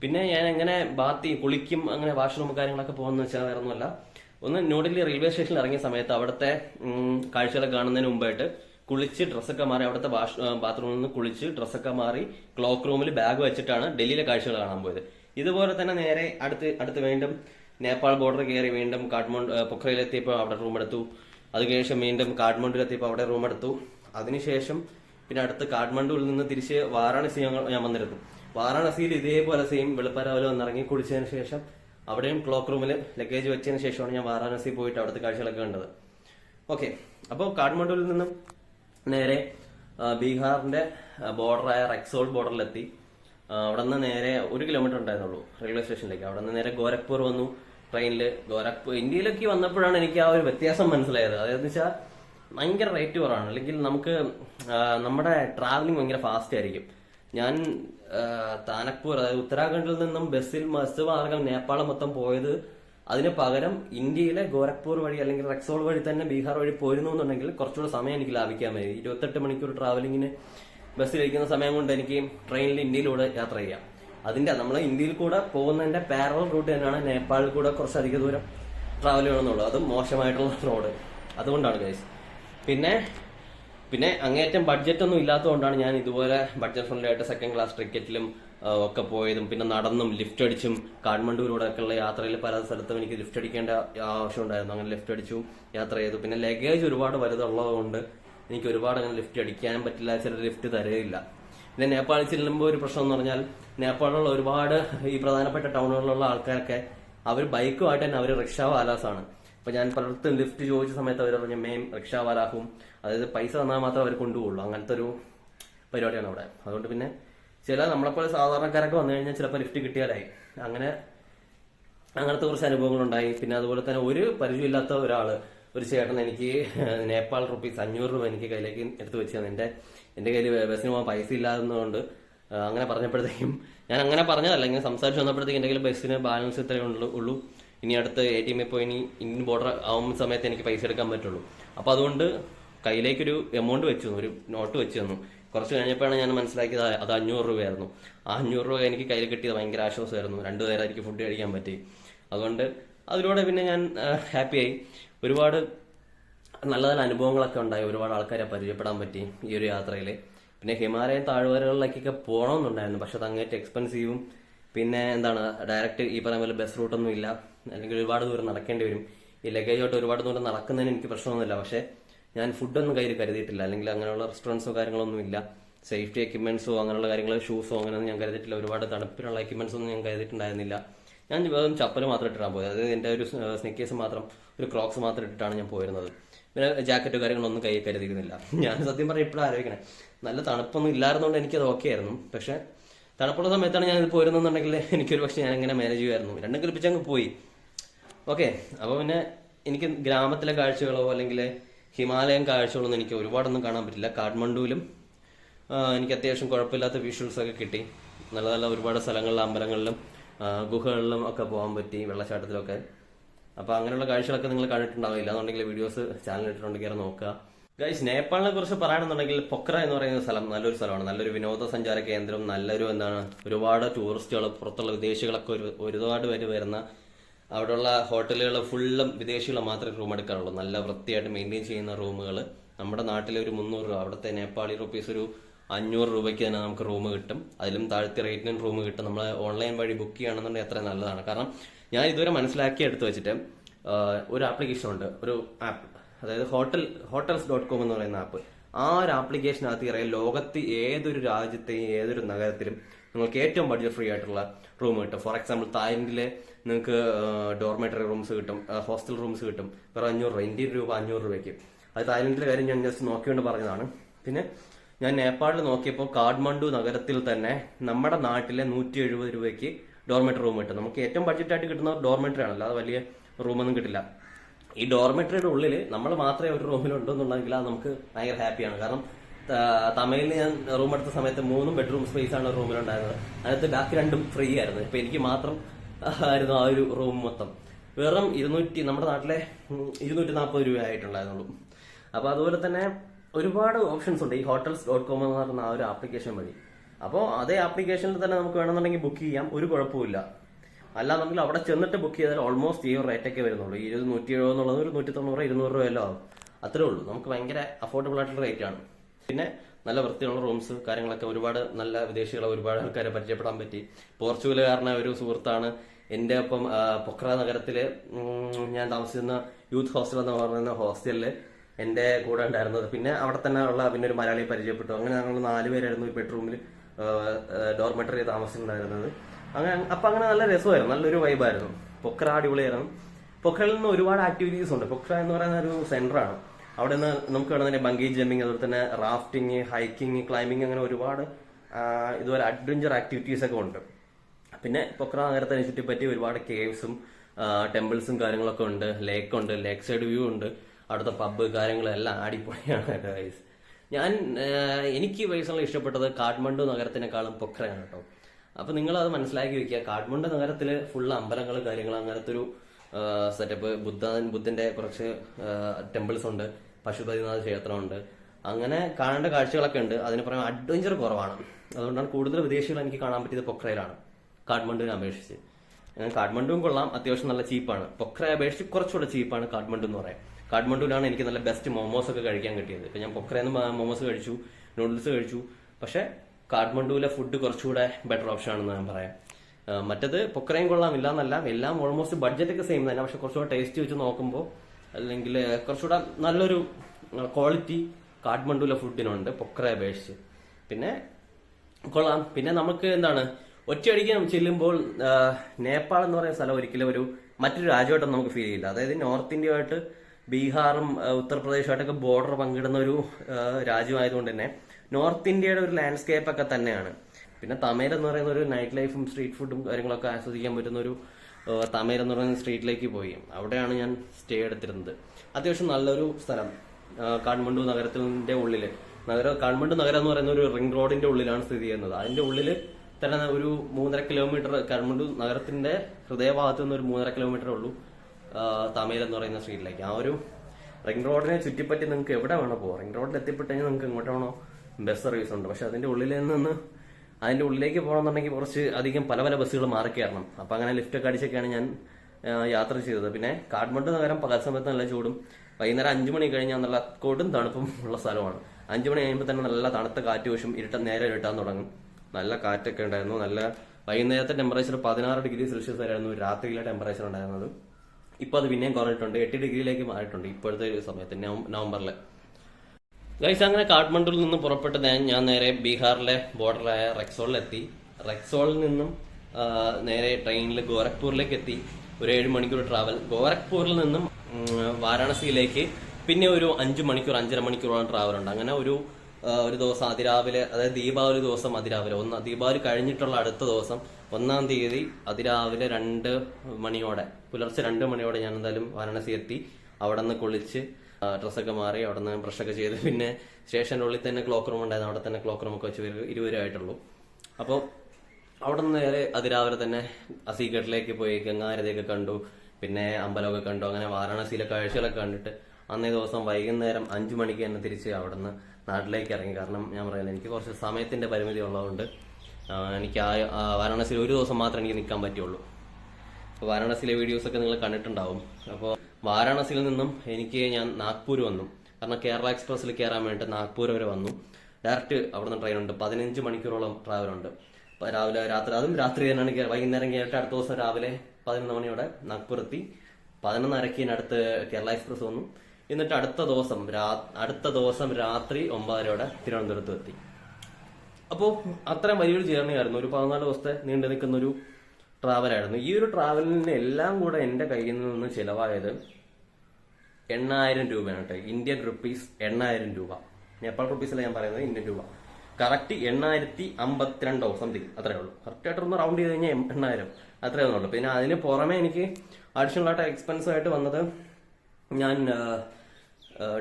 പിന്നെ ഞാൻ എങ്ങനെ ബാത്തി കുളിക്കും അങ്ങനെ വാഷ്റൂം കാര്യങ്ങളൊക്കെ പോകുന്നത് വെച്ചാൽ വേറെ ഒന്നുമല്ല ഒന്ന് ന്യൂഡൽഹി റെയിൽവേ സ്റ്റേഷനിൽ ഇറങ്ങിയ സമയത്ത് അവിടുത്തെ കാഴ്ചകളൊക്കെ കാണുന്നതിന് മുമ്പായിട്ട് കുളിച്ച് ഡ്രസ്സൊക്കെ മാറി അവിടുത്തെ ബാത്റൂമിൽ നിന്ന് കുളിച്ച് ഡ്രസ്സൊക്കെ മാറി ക്ലോക്ക് റൂമിൽ ബാഗ് വെച്ചിട്ടാണ് ഡൽഹിയിലെ കാഴ്ചകൾ കാണാൻ പോയത്. ഇതുപോലെ തന്നെ നേരെ അടുത്ത് അടുത്ത് വീണ്ടും നേപ്പാൾ ബോർഡർ കയറി വീണ്ടും കാഠ്മണ്ഡു പൊഖ്രയിലെത്തിയപ്പോൾ അവിടെ റൂം എടുത്തു. അതിനുശേഷം വീണ്ടും കാഠ്മണ്ഡുവിലെത്തിയപ്പോൾ അവിടെ റൂം എടുത്തു. അതിനുശേഷം പിന്നെ അടുത്ത് കാഠ്മണ്ഡുവിൽ നിന്ന് തിരിച്ച് വാരാണസി ഞാൻ വന്നിരുന്നു. വാരാണസിയിൽ ഇതേപോലെ സെയിം വെളുപ്പരാവിലെ വന്നിറങ്ങി കുളിച്ചതിന് ശേഷം അവിടെയും ക്ലോക്ക് റൂമിൽ ലഗേജ് വെച്ചതിന് ശേഷമാണ് ഞാൻ വാരാണസി പോയിട്ട് അവിടുത്തെ കാഴ്ചകളൊക്കെ കണ്ടത്. ഓക്കെ അപ്പോൾ കാഠ്മണ്ഡുവിൽ നിന്നും നേരെ ബീഹാറിന്റെ ബോർഡറായ റെക്സോൾ ബോർഡറിലെത്തി. അവിടെ നിന്ന് നേരെ ഒരു കിലോമീറ്റർ ഉണ്ടായിരുന്നുള്ളൂ റെയിൽവേ സ്റ്റേഷനിലേക്ക്. അവിടെ നിന്ന് നേരെ ഗോരഖ്പൂർ വന്നു ട്രെയിനിൽ ഗോരഖ്പൂർ ഇന്ത്യയിലേക്ക് വന്നപ്പോഴാണ് എനിക്ക് ആ ഒരു വ്യത്യാസം മനസ്സിലായത്. അതായത് വെച്ചാൽ ഭയങ്കര റേറ്റ് കുറവാണ്. അല്ലെങ്കിൽ നമുക്ക് നമ്മുടെ ട്രാവലിംഗ് ഭയങ്കര ഫാസ്റ്റ് ആയിരിക്കും. ഞാൻ താനക്പൂർ അതായത് ഉത്തരാഖണ്ഡിൽ നിന്നും ബസ്സിൽ ബസ് മാർഗം നേപ്പാളം മൊത്തം പോയത് അതിന് പകരം ഇന്ത്യയിലെ ഗോരഖ്പൂർ വഴി അല്ലെങ്കിൽ റെക്സോൾ വഴി തന്നെ ബീഹാർ വഴി പോയിരുന്നു എന്നുണ്ടെങ്കിൽ കുറച്ചുകൂടെ സമയം എനിക്ക് ലാഭിക്കാൻ മതി. ഇരുപത്തെട്ട് മണിക്കൂർ ട്രാവലിങ്ങിന് ബസ്സിലിരിക്കുന്ന സമയം കൊണ്ട് എനിക്ക് ട്രെയിനിൽ ഇന്ത്യയിലൂടെ യാത്ര ചെയ്യാം. അതിന്റെ നമ്മൾ ഇന്ത്യയിൽ കൂടെ പോകുന്നതിന്റെ പാരൽ റൂട്ട് തന്നെയാണ് നേപ്പാളിൽ കൂടെ കുറച്ചധിക ദൂരം ട്രാവൽ ചെയ്യണമെന്നുള്ളത്. അതും മോശമായിട്ടുള്ള റോഡ് അതുകൊണ്ടാണ് ഗൈസ് പിന്നെ പിന്നെ അങ്ങേറ്റം ബഡ്ജറ്റ് ഒന്നും ഇല്ലാത്തതുകൊണ്ടാണ് ഞാൻ ഇതുപോലെ ബഡ്ജറ്റ് ഫ്രണ്ട്ലി ആയിട്ട് സെക്കൻഡ് ക്ലാസ് ടിക്കറ്റിലും ഒക്കെ പോയതും പിന്നെ നടന്നും ലിഫ്റ്റ് അടിച്ചും കാഠ്മണ്ഡൂരിലൂടെ ഒക്കെയുള്ള യാത്രയിൽ പല സ്ഥലത്തും എനിക്ക് ലിഫ്റ്റ് അടിക്കേണ്ട ആവശ്യം ഉണ്ടായിരുന്നു. അങ്ങനെ ലിഫ്റ്റ് അടിച്ചു യാത്ര ചെയ്തു. പിന്നെ ലഗേജ് ഒരുപാട് വലുതുള്ളതുകൊണ്ട് എനിക്ക് ഒരുപാട് അങ്ങനെ ലിഫ്റ്റ് അടിക്കാനും പറ്റില്ല ചില ലിഫ്റ്റ് തരുകയില്ല പിന്നെ നേപ്പാളിൽ ചെല്ലുമ്പോൾ ഒരു പ്രശ്നം എന്ന് പറഞ്ഞാൽ നേപ്പാളിലുള്ള ഒരുപാട് ഈ പ്രധാനപ്പെട്ട ടൗണുകളിലുള്ള ആൾക്കാരൊക്കെ അവർ ബൈക്കുമായിട്ട് തന്നെ അവർ റിക്ഷാവാലാസാണ് അപ്പൊ ഞാൻ പലർത്തും ലിഫ്റ്റ് ചോദിച്ച സമയത്ത് അവർ പറഞ്ഞ മെയിൻ റിക്ഷാവാലാക്കും അതായത് പൈസ തന്നാൽ മാത്രമേ അവർ കൊണ്ടുപോകുള്ളൂ അങ്ങനത്തെ ഒരു പരിപാടിയാണ് അവിടെ. അതുകൊണ്ട് പിന്നെ ചില നമ്മളെപ്പോലെ സാധാരണക്കാരൊക്കെ വന്നു കഴിഞ്ഞാൽ ചിലപ്പോൾ ലിഫ്റ്റ് കിട്ടിയാലായി. അങ്ങനെ അങ്ങനത്തെ കുറച്ച് അനുഭവങ്ങളുണ്ടായി. പിന്നെ അതുപോലെ തന്നെ ഒരു പരിചയമില്ലാത്ത ഒരാൾ ഒരു ചേട്ടൻ എനിക്ക് നേപ്പാൾ റുപ്പീസ് അഞ്ഞൂറ് രൂപ എനിക്ക് കയ്യിലേക്ക് എടുത്തു തന്നെ എന്റെ എന്റെ കയ്യിൽ ബസ്സിന് പോകാൻ പൈസ ഇല്ലാതെന്നുകൊണ്ട് അങ്ങനെ പറഞ്ഞപ്പോഴത്തേക്കും ഞാൻ അങ്ങനെ പറഞ്ഞതല്ല. ഇങ്ങനെ സംസാരിച്ച് വന്നപ്പോഴത്തേക്കും എന്റെ കയ്യിൽ ബസ്സിന് ബാലൻസ് ഇത്രയേ ഉള്ളൂ ഉള്ളൂ. ഇനി അടുത്ത് എ ടി എമ്മിൽ പോയി ഇനി ഇന്ത്യൻ ബോർഡർ ആവുന്ന സമയത്ത് എനിക്ക് പൈസ എടുക്കാൻ പറ്റുള്ളൂ. അപ്പോൾ അതുകൊണ്ട് കയ്യിലേക്കൊരു എമൗണ്ട് വെച്ചു തന്നു ഒരു നോട്ട് വെച്ചു തന്നു. കുറച്ച് കഴിഞ്ഞപ്പോഴാണ് ഞാൻ മനസ്സിലാക്കിയത് അത് അഞ്ഞൂറ് രൂപയായിരുന്നു. ആ അഞ്ഞൂറ് രൂപ എനിക്ക് കയ്യിൽ കിട്ടിയത് ഭയങ്കര ആശ്വാസമായിരുന്നു. രണ്ടു നേരം എനിക്ക് ഫുഡ് കഴിക്കാൻ പറ്റി. അതുകൊണ്ട് അതിലൂടെ പിന്നെ ഞാൻ ഹാപ്പിയായി ഒരുപാട് നല്ല നല്ല അനുഭവങ്ങളൊക്കെ ഉണ്ടായി. ഒരുപാട് ആൾക്കാരെ പരിചയപ്പെടാൻ പറ്റി ഈ ഒരു യാത്രയിൽ പിന്നെ ഹിമാലയൻ താഴ്വരകളിലേക്കൊക്കെ പോകണമെന്നുണ്ടായിരുന്നു പക്ഷെ അത് അങ്ങേറ്റ് എക്സ്പെൻസീവും പിന്നെ എന്താണ് ഡയറക്റ്റ് ഈ പറയുന്ന പോലെ ബസ് റൂട്ടൊന്നും ഇല്ല. അല്ലെങ്കിൽ ഒരുപാട് ദൂരം നടക്കേണ്ടി വരും. ഈ ലഗേജോട്ട് ഒരുപാട് ദൂരം നടക്കുന്നതിന് എനിക്ക് പ്രശ്നമൊന്നുമില്ല. പക്ഷെ ഞാൻ ഫുഡൊന്നും കയ്യിൽ കരുതിയിട്ടില്ല. അല്ലെങ്കിൽ അങ്ങനെയുള്ള റെസ്റ്റോറന്റ്സോ കാര്യങ്ങളൊന്നും ഇല്ല. സേഫ്റ്റി എക്യുപ്മെന്റ്സോ അങ്ങനെയുള്ള കാര്യങ്ങൾ ഷൂസോ അങ്ങനെയൊന്നും ഞാൻ കരുതിയിട്ടില്ല. ഒരുപാട് തണുപ്പിനുള്ള എക്യുപ്മെന്റ്സ് ഒന്നും ഞാൻ കരുതിയിട്ടുണ്ടായിരുന്നില്ല. ഞാൻ വെറും ചപ്പൽ മാത്രം ഇട്ടിട്ടാണ് പോയത്. അതായത് എന്റെ ഒരു സ്നിക്കേഴ്സ് മാത്രം ഒരു ക്രോക്സ് മാത്രം ഇട്ടിട്ടാണ് ഞാൻ പോയിരുന്നത്. പിന്നെ ജാക്കറ്റോ കാര്യങ്ങളൊന്നും കൈ കരുതിയിരുന്നില്ല. ഞാൻ സത്യം പറഞ്ഞാൽ ഇപ്പോഴും ആലോചിക്കണേ. നല്ല തണുപ്പൊന്നും ഇല്ലായിരുന്നുകൊണ്ട് എനിക്കത് ഓക്കെ ആയിരുന്നു. പക്ഷേ തണുപ്പുള്ള സമയത്താണ് ഞാൻ ഇത് പോയിരുന്നെന്നുണ്ടെങ്കിൽ എനിക്കൊരു പക്ഷേ ഞാൻ എങ്ങനെ മാനേജ് ചെയ്യുമായിരുന്നു. രണ്ടും കൽപ്പിച്ചങ്ങ് പോയി. ഓക്കെ അപ്പോൾ പിന്നെ എനിക്ക് ഗ്രാമത്തിലെ കാഴ്ചകളോ അല്ലെങ്കിൽ ഹിമാലയൻ കാഴ്ചകളൊന്നും എനിക്ക് ഒരുപാടൊന്നും കാണാൻ പറ്റില്ല. കാഠ്മണ്ഡുവിലും എനിക്ക് അത്യാവശ്യം കുഴപ്പമില്ലാത്ത വിഷ്വൽസ് ഒക്കെ കിട്ടി. നല്ല നല്ല ഒരുപാട് സ്ഥലങ്ങളിലും അമ്പലങ്ങളിലും ഗുഹകളിലും ഒക്കെ പോകാൻ പറ്റി വെള്ളച്ചാട്ടത്തിലൊക്കെ. അപ്പൊ അങ്ങനെയുള്ള കാഴ്ചകളൊക്കെ നിങ്ങൾ കണ്ടിട്ടുണ്ടാവില്ല. എന്നുണ്ടെങ്കിൽ വീഡിയോസ് ചാനൽ ഇട്ടിട്ടുണ്ടെങ്കിൽ നോക്കുക. ഗൈസ് നേപ്പാളിനെ കുറിച്ച് പറയുകയാണെന്നുണ്ടെങ്കിൽ പൊക്ര എന്ന് പറയുന്ന സ്ഥലം നല്ലൊരു സ്ഥലമാണ്. നല്ലൊരു വിനോദസഞ്ചാര കേന്ദ്രം നല്ലൊരു എന്താണ് ഒരുപാട് ടൂറിസ്റ്റുകൾ പുറത്തുള്ള വിദേശികളൊക്കെ ഒരു ഒരുപാട് പേര് വരുന്ന അവിടെയുള്ള ഹോട്ടലുകൾ ഫുള്ളും വിദേശികൾ മാത്രമേ റൂം എടുക്കാറുള്ളൂ. നല്ല വൃത്തിയായിട്ട് മെയിന്റെയിൻ ചെയ്യുന്ന റൂമുകൾ. നമ്മുടെ നാട്ടിലെ ഒരു മുന്നൂറ് രൂപ അവിടുത്തെ നേപ്പാളി റുപ്പീസ് ഒരു അഞ്ഞൂറ് രൂപയ്ക്ക് തന്നെ നമുക്ക് റൂം കിട്ടും. അതിലും താഴ്ത്തി റേറ്റിനും റൂം കിട്ടും. നമ്മൾ ഓൺലൈൻ വഴി ബുക്ക് ചെയ്യുകയാണെന്നുണ്ടെങ്കിൽ അത്ര നല്ലതാണ്. കാരണം ഞാൻ ഇതുവരെ മനസ്സിലാക്കി എടുത്തു വെച്ചിട്ട് ഒരു ആപ്ലിക്കേഷൻ ഉണ്ട്. ഒരു ആപ്പ് അതായത് ഹോട്ടൽ ഹോട്ടൽസ് ഡോട്ട് കോം എന്ന് പറയുന്ന ആപ്പ് ആ ഒരു ആപ്ലിക്കേഷനകത്ത് ഇറങ്ങിയ ലോകത്ത് ഏതൊരു രാജ്യത്തെയും ഏതൊരു നഗരത്തിലും നിങ്ങൾക്ക് ഏറ്റവും ബഡ്ജറ്റ് ഫ്രീ ആയിട്ടുള്ള റൂം കിട്ടും. ഫോർ എക്സാമ്പിൾ തായ്ലൻഡിലെ നിങ്ങൾക്ക് ഡോർമെറ്ററി റൂംസ് കിട്ടും ഹോസ്റ്റൽ റൂംസ് കിട്ടും. വെറും അഞ്ഞൂറ് രൂപ ഇന്ത്യൻ രൂപ അഞ്ഞൂറ് രൂപയ്ക്ക്. അത് തായ്ലൻഡിലെ കാര്യം ഞാൻ ജസ്റ്റ് നോക്കിക്കൊണ്ട് പറഞ്ഞതാണ്. പിന്നെ ഞാൻ നേപ്പാളിൽ നോക്കിയപ്പോൾ കാഠ്മണ്ഡു നഗരത്തിൽ തന്നെ നമ്മുടെ നാട്ടിലെ നൂറ്റി എഴുപത് രൂപയ്ക്ക് ഡോർമെറ്ററി റൂം കിട്ടും. നമുക്ക് ഏറ്റവും ബഡ്ജറ്റായിട്ട് കിട്ടുന്ന ഡോർമെറ്ററി ആണല്ലോ അത് വലിയ റൂമൊന്നും കിട്ടില്ല. ഈ ഡോർമെറ്ററിയുടെ ഉള്ളിൽ നമ്മൾ മാത്രമേ ഒരു റൂമിൽ ഉണ്ടെന്നുണ്ടെങ്കിൽ അത് നമുക്ക് ഭയങ്കര ഹാപ്പിയാണ്. കാരണം തമിഴിൽ ഞാൻ റൂം എടുത്ത സമയത്ത് മൂന്നും ബെഡ്റൂം സ്പേസ് ആണ് റൂമിലുണ്ടായിരുന്നത്. അതിനകത്ത് ബാക്കി രണ്ടും ഫ്രീ ആയിരുന്നു. ഇപ്പൊ എനിക്ക് മാത്രം ആയിരുന്നു ആ ഒരു റൂം മൊത്തം. വെറും ഇരുന്നൂറ്റി നമ്മുടെ നാട്ടിലെ ഇരുന്നൂറ്റി നാൽപ്പത് രൂപ ആയിട്ടുണ്ടായിരുന്നുള്ളൂ അപ്പോൾ അതുപോലെ തന്നെ ഒരുപാട് ഓപ്ഷൻസ് ഉണ്ട്. ഈ ഹോട്ടൽസ് ഡോട്ട് കോം എന്ന് പറയുന്ന ആ ഒരു ആപ്ലിക്കേഷൻ വഴി. അപ്പോൾ അതേ ആപ്ലിക്കേഷനിൽ തന്നെ നമുക്ക് വേണമെന്നുണ്ടെങ്കിൽ ബുക്ക് ചെയ്യാം. ഒരു കുഴപ്പമില്ല അല്ലാന്നുണ്ടെങ്കിൽ അവിടെ ചെന്നിട്ട് ബുക്ക് ചെയ്താൽ ഓൾമോസ്റ്റ് ഈ ഒരു റേറ്റൊക്കെ വരുന്നുള്ളൂ. ഈ ഒരു നൂറ്റി എഴുപത് എന്നുള്ളത് ഒരു നൂറ്റി തൊണ്ണൂറ് ഇരുന്നൂറ് രൂപയല്ലോ അത്രേ ഉള്ളൂ. നമുക്ക് ഭയങ്കര അഫോർഡബിൾ ആയിട്ടുള്ള റേറ്റ് ആണ്. പിന്നെ നല്ല വൃത്തിയുള്ള റൂംസ് കാര്യങ്ങളൊക്കെ ഒരുപാട് നല്ല വിദേശികളെ ഒരുപാട് ആൾക്കാരെ പരിചയപ്പെടാൻ പറ്റി. പോർച്ചുഗലുകാരനായ ഒരു സുഹൃത്താണ് എന്റെ ഒപ്പം പൊക്ര നഗരത്തിൽ ഞാൻ താമസിക്കുന്ന യൂത്ത് ഹോസ്റ്റൽ എന്ന് പറയുന്ന ഹോസ്റ്റലിൽ എന്റെ കൂടെ ഉണ്ടായിരുന്നത്. പിന്നെ അവിടെ തന്നെ ഉള്ള പിന്നെ ഒരു മലയാളിയെ പരിചയപ്പെട്ടു. അങ്ങനെ ഞങ്ങൾ നാലുപേരായിരുന്നു ഈ ബെഡ്റൂമിൽ ഡോർമെറ്ററി താമസിച്ചിട്ടുണ്ടായിരുന്നത്. അങ്ങനെ അപ്പൊ അങ്ങനെ നല്ല രസമായിരുന്നു. നല്ലൊരു വൈബായിരുന്നു പൊക്ര അടിപൊളിയായിരുന്നു. പൊക്രയിൽ നിന്ന് ഒരുപാട് ആക്ടിവിറ്റീസ് ഉണ്ട്. പൊക്ര എന്ന് പറയുന്ന ഒരു സെന്ററാണ് അവിടെ നിന്ന് നമുക്ക് വേണമെങ്കിൽ ബങ്കി ജമ്പിങ് അതുപോലെ തന്നെ റാഫ്റ്റിംഗ് ഹൈക്കിംഗ് ക്ലൈമ്പിങ് അങ്ങനെ ഒരുപാട് ഇതുപോലെ അഡ്വഞ്ചർ ആക്ടിവിറ്റീസ് ഒക്കെ ഉണ്ട്. പിന്നെ പൊക്ര നഗരത്തെ ചുറ്റിപ്പറ്റി ഒരുപാട് കേവ്സും ടെമ്പിൾസും കാര്യങ്ങളൊക്കെ ഉണ്ട്. ലേക്ക് ഉണ്ട് ലേക്ക് സൈഡ് വ്യൂ ഉണ്ട്. അവിടുത്തെ പബ്ബ് കാര്യങ്ങളെല്ലാം അടിപൊളിയാണ് guys. ഞാൻ എനിക്ക് പേഴ്സണലി ഇഷ്ടപ്പെട്ടത് കാഠ്മണ്ഡു നഗരത്തിനേക്കാളും പൊക്രയാണ് കേട്ടോ. അപ്പൊ നിങ്ങൾ അത് മനസ്സിലാക്കി വെക്കുക. കാഠ്മണ്ഡു നഗരത്തിൽ ഫുൾ അമ്പലങ്ങൾ കാര്യങ്ങൾ അങ്ങനത്തെ ഒരു സെറ്റപ്പ് ബുദ്ധൻ ബുദ്ധന്റെ കുറച്ച് ടെമ്പിൾസ് ഉണ്ട്. പശുപതിനാഥ ക്ഷേത്രമുണ്ട്. അങ്ങനെ കാണേണ്ട കാഴ്ചകളൊക്കെ ഉണ്ട്. അതിന് പറയുമ്പോൾ അഡ്വഞ്ചർ കുറവാണ്. അതുകൊണ്ടാണ് കൂടുതൽ വിദേശികൾ എനിക്ക് കാണാൻ പറ്റിയത് പൊക്രയിലാണ്. കാഠ്മണ്ഡുവിനെ അപേക്ഷിച്ച്. കാഠ്മണ്ഡുവും കൊള്ളാം. അത്യാവശ്യം നല്ല ചീപ്പാണ്. പൊക്രയെ അപേക്ഷിച്ച് കുറച്ചുകൂടെ ചീപ്പാണ് കാഠ്മണ്ഡു എന്ന് പറയാം. കാഠ്മണ്ഡുവിലാണ് എനിക്ക് നല്ല ബെസ്റ്റ് മോമോസ് ഒക്കെ കഴിക്കാൻ കിട്ടിയത്. ഇപ്പൊ ഞാൻ പൊക്രയിൽ നിന്ന് മോമോസ് കഴിച്ചു നൂഡിൽസ് കഴിച്ചു. പക്ഷേ കാഠ്മണ്ഡുവിലെ ഫുഡ് കുറച്ചുകൂടെ ബെറ്റർ ഓപ്ഷൻ ആണെന്ന് ഞാൻ പറയാം. മറ്റത് പൊക്രയും കൊള്ളാം. ഇല്ല എന്നല്ല എല്ലാം ഓൾമോസ്റ്റ് ബഡ്ജറ്റ് ഒക്കെ സെയിം തന്നെ. പക്ഷെ കുറച്ചുകൂടെ ടേസ്റ്റ് വെച്ച് നോക്കുമ്പോൾ അല്ലെങ്കിൽ കുറച്ചുകൂടെ നല്ലൊരു ക്വാളിറ്റി കാഠ്മണ്ഡുവിലെ ഫുഡിനുണ്ട് പൊക്കറെ അപേക്ഷിച്ച് പിന്നെ കൊള്ളാം. പിന്നെ നമുക്ക് എന്താണ് ഒറ്റയടിക്ക് ചെല്ലുമ്പോൾ നേപ്പാൾ എന്ന് പറയുന്ന സ്ഥലം ഒരിക്കലും ഒരു മറ്റൊരു രാജ്യമായിട്ടൊന്നും നമുക്ക് ഫീൽ ചെയ്യില്ല. അതായത് നോർത്ത് ഇന്ത്യയുമായിട്ട് ബീഹാറും ഉത്തർപ്രദേശുമായിട്ടൊക്കെ ബോർഡർ പങ്കിടുന്ന ഒരു രാജ്യമായതുകൊണ്ട് തന്നെ നോർത്ത് ഇന്ത്യയുടെ ഒരു ലാൻഡ്സ്കേപ്പ് ഒക്കെ തന്നെയാണ്. പിന്നെ തമേരെന്ന് പറയുന്ന ഒരു നൈറ്റ് ലൈഫും സ്ട്രീറ്റ് ഫുഡും കാര്യങ്ങളൊക്കെ ആസ്വദിക്കാൻ പറ്റുന്ന ഒരു തമേര എന്ന് പറയുന്ന സ്ട്രീറ്റിലേക്ക് പോയി. അവിടെയാണ് ഞാൻ സ്റ്റേ എടുത്തിരുന്നത്. അത്യാവശ്യം നല്ലൊരു സ്ഥലം. കാഠ്മണ്ഡു നഗരത്തിന്റെ ഉള്ളിൽ. നഗര കാഠ്മണ്ഡു നഗരം എന്ന് പറയുന്ന ഒരു റിംഗ് റോഡിന്റെ ഉള്ളിലാണ് സ്ഥിതി ചെയ്യുന്നത്. അതിന്റെ ഉള്ളിൽ തന്നെ ഒരു മൂന്നര കിലോമീറ്റർ കാഠ്മണ്ഡു നഗരത്തിന്റെ ഹൃദയഭാഗത്ത് നിന്ന് ഒരു മൂന്നര കിലോമീറ്റർ ഉള്ളൂ ആ, തമേൽ എന്ന് പറയുന്ന സ്ട്രീറ്റിലേക്ക് ആ ഒരു റിംഗ് റോഡിനെ ചുറ്റിപ്പറ്റി നിങ്ങൾക്ക് എവിടെ വേണോ പോകാം റിംഗ് റോഡിൽ എത്തിപ്പെട്ടുകഴിഞ്ഞാൽ നിങ്ങൾക്ക് എങ്ങോട്ട് വേണോ ബസ് സർവീസ് ഉണ്ട്. പക്ഷെ അതിന്റെ ഉള്ളിൽ നിന്ന് അതിന്റെ ഉള്ളിലേക്ക് പോകണമെന്നുണ്ടെങ്കിൽ കുറച്ച് അധികം പല പല ബസ്സുകൾ മാറി കയറണം. അപ്പൊ അങ്ങനെ ലിഫ്റ്റൊക്കെ അടിച്ചൊക്കെയാണ് ഞാൻ യാത്ര ചെയ്തത്. പിന്നെ കാഠ്മണ്ഡു നഗരം പകൽ സമയത്ത് നല്ല ചൂടും വൈകുന്നേരം അഞ്ചു മണി കഴിഞ്ഞാൽ നല്ല കൊടും തണുപ്പും ഉള്ള സ്ഥലമാണ്. അഞ്ചു മണി കഴിയുമ്പോൾ തന്നെ നല്ല തണുത്ത കാറ്റ് വശം ഇരുട്ട നേരെ ഇരുട്ടാൻ തുടങ്ങും. നല്ല കാറ്റൊക്കെ ഉണ്ടായിരുന്നു. നല്ല വൈകുന്നേരത്തെ ടെമ്പറേച്ചർ പതിനാറ് ഡിഗ്രി സെൽഷ്യസ് വരെയായിരുന്നു രാത്രിയിലെ ടെമ്പറേച്ചർ ഉണ്ടായിരുന്നത്. ഇപ്പോൾ അത് പിന്നെയും കുറഞ്ഞിട്ടുണ്ട്. എട്ട് ഡിഗ്രിയിലേക്ക് മാറിയിട്ടുണ്ട് ഇപ്പോഴത്തെ ഒരു സമയത്ത് നവംബറിൽ ഗൈസ് അങ്ങനെ കാഠ്മണ്ഡുവിൽ നിന്ന് പുറപ്പെട്ട് ഞാൻ നേരെ ബീഹാറിലെ ബോർഡറായ റെക്സോളിലെത്തി റെക്സോളിൽ നിന്നും നേരെ ട്രെയിനിൽ ഗോരഖ്പൂരിലേക്ക് എത്തി. ഒരു ഏഴ് മണിക്കൂർ ട്രാവൽ ഗോരഖ്പൂരിൽ നിന്നും വാരാണസിയിലേക്ക് പിന്നെ ഒരു അഞ്ച് മണിക്കൂർ അഞ്ചര മണിക്കൂറോളം ട്രാവൽ ഉണ്ട്. അങ്ങനെ ഒരു ഒരു ദിവസം അതിരാവിലെ അതായത് ദീപാവലി ദിവസം അതിരാവിലെ. ഒന്ന് ദീപാവലി കഴിഞ്ഞിട്ടുള്ള അടുത്ത ദിവസം ഒന്നാം തീയതി അതിരാവിലെ രണ്ട് മണിയോടെ പുലർച്ചെ രണ്ട് മണിയോടെ ഞാൻ എന്തായാലും വാരാണസി എത്തി. അവിടെ നിന്ന് കുളിച്ച് ഡ്രസ്സൊക്കെ മാറി അവിടെ നിന്ന് ബ്രഷൊക്കെ ചെയ്ത്. പിന്നെ സ്റ്റേഷന്റെ ഉള്ളിൽ തന്നെ ക്ലോക്ക് റൂം ഉണ്ടായിരുന്നു. അവിടെ തന്നെ ക്ലോക്ക് റൂം ഒക്കെ വെച്ച് ഇരുപതായിട്ടുള്ളൂ അപ്പോൾ അവിടെ നിന്ന് നേരെ അതിരാവിലെ തന്നെ അസീഘട്ടിലേക്ക് പോയി ഗംഗാരതയൊക്കെ കണ്ടു. പിന്നെ അമ്പലമൊക്കെ കണ്ടു. അങ്ങനെ വാരാണസിയിലെ കാഴ്ചകളൊക്കെ കണ്ടിട്ട് അന്നേ ദിവസം വൈകുന്നേരം അഞ്ചു മണിക്ക് തന്നെ തിരിച്ച് അവിടെ നിന്ന് നാട്ടിലേക്ക് ഇറങ്ങി. കാരണം ഞാൻ പറയുന്നത് എനിക്ക് കുറച്ച് സമയത്തിന്റെ പരിമിതി ഉള്ളതുകൊണ്ട് എനിക്ക് ആ വാരാണസിയിൽ ഒരു ദിവസം മാത്രമേ എനിക്ക് നിൽക്കാൻ പറ്റുള്ളൂ. അപ്പോൾ വാരാണസിയിലെ വീഡിയോസൊക്കെ നിങ്ങൾ കണ്ടിട്ടുണ്ടാവും. അപ്പോൾ വാരാണസിയിൽ നിന്നും എനിക്ക് ഞാൻ നാഗ്പൂർ വന്നു. കാരണം കേരള എക്സ്പ്രസ്സിൽ കയറാൻ വേണ്ടി നാഗ്പൂർ വരെ വന്നു. ഡയറക്റ്റ് അവിടുന്ന് ട്രെയിൻ ഉണ്ട്. പതിനഞ്ച് മണിക്കൂറോളം ട്രാവൽ ഉണ്ട്. രാവിലെ രാത്രി അതും രാത്രി തന്നെയാണ് വൈകുന്നേരം കയറിയിട്ട് അടുത്ത ദിവസം രാവിലെ പതിനൊന്ന് മണിയോടെ നാഗ്പൂർ എത്തി പതിനൊന്നരക്ക് അടുത്ത് കേരള എക്സ്പ്രസ് വന്നു. എന്നിട്ട് അടുത്ത ദിവസം അടുത്ത ദിവസം രാത്രി ഒമ്പതരയോടെ തിരുവനന്തപുരത്ത് എത്തി. അപ്പോൾ അത്രയും വലിയൊരു ജേർണി ആയിരുന്നു. ഒരു പതിനാല് ദിവസത്തെ നീണ്ടു നിൽക്കുന്ന ഒരു ട്രാവലായിരുന്നു ഈ ഒരു ട്രാവലിന് എല്ലാം കൂടെ എന്റെ കയ്യിൽ നിന്ന് ചിലവായത് എണ്ണായിരം രൂപയാണ് കേട്ടോ. ഇന്ത്യൻ റുപ്പീസ് എണ്ണായിരം രൂപ. നേപ്പാൾ റുപ്പീസിലാണ് ഞാൻ പറയുന്നത്? ഇന്ത്യൻ രൂപ. കറക്റ്റ് എണ്ണായിരത്തി അമ്പത്തിരണ്ടോ സംതിങ് അത്രേ ഉള്ളൂ. കറക്റ്റായിട്ട് ഒന്ന് റൗണ്ട് ചെയ്ത് കഴിഞ്ഞാൽ എണ്ണായിരം. അത്രേ ഉള്ളൂ. പിന്നെ അതിന് പുറമെ എനിക്ക് അഡീഷണൽ ആയിട്ട് എക്സ്പെൻസ് ആയിട്ട് വന്നത് ഞാൻ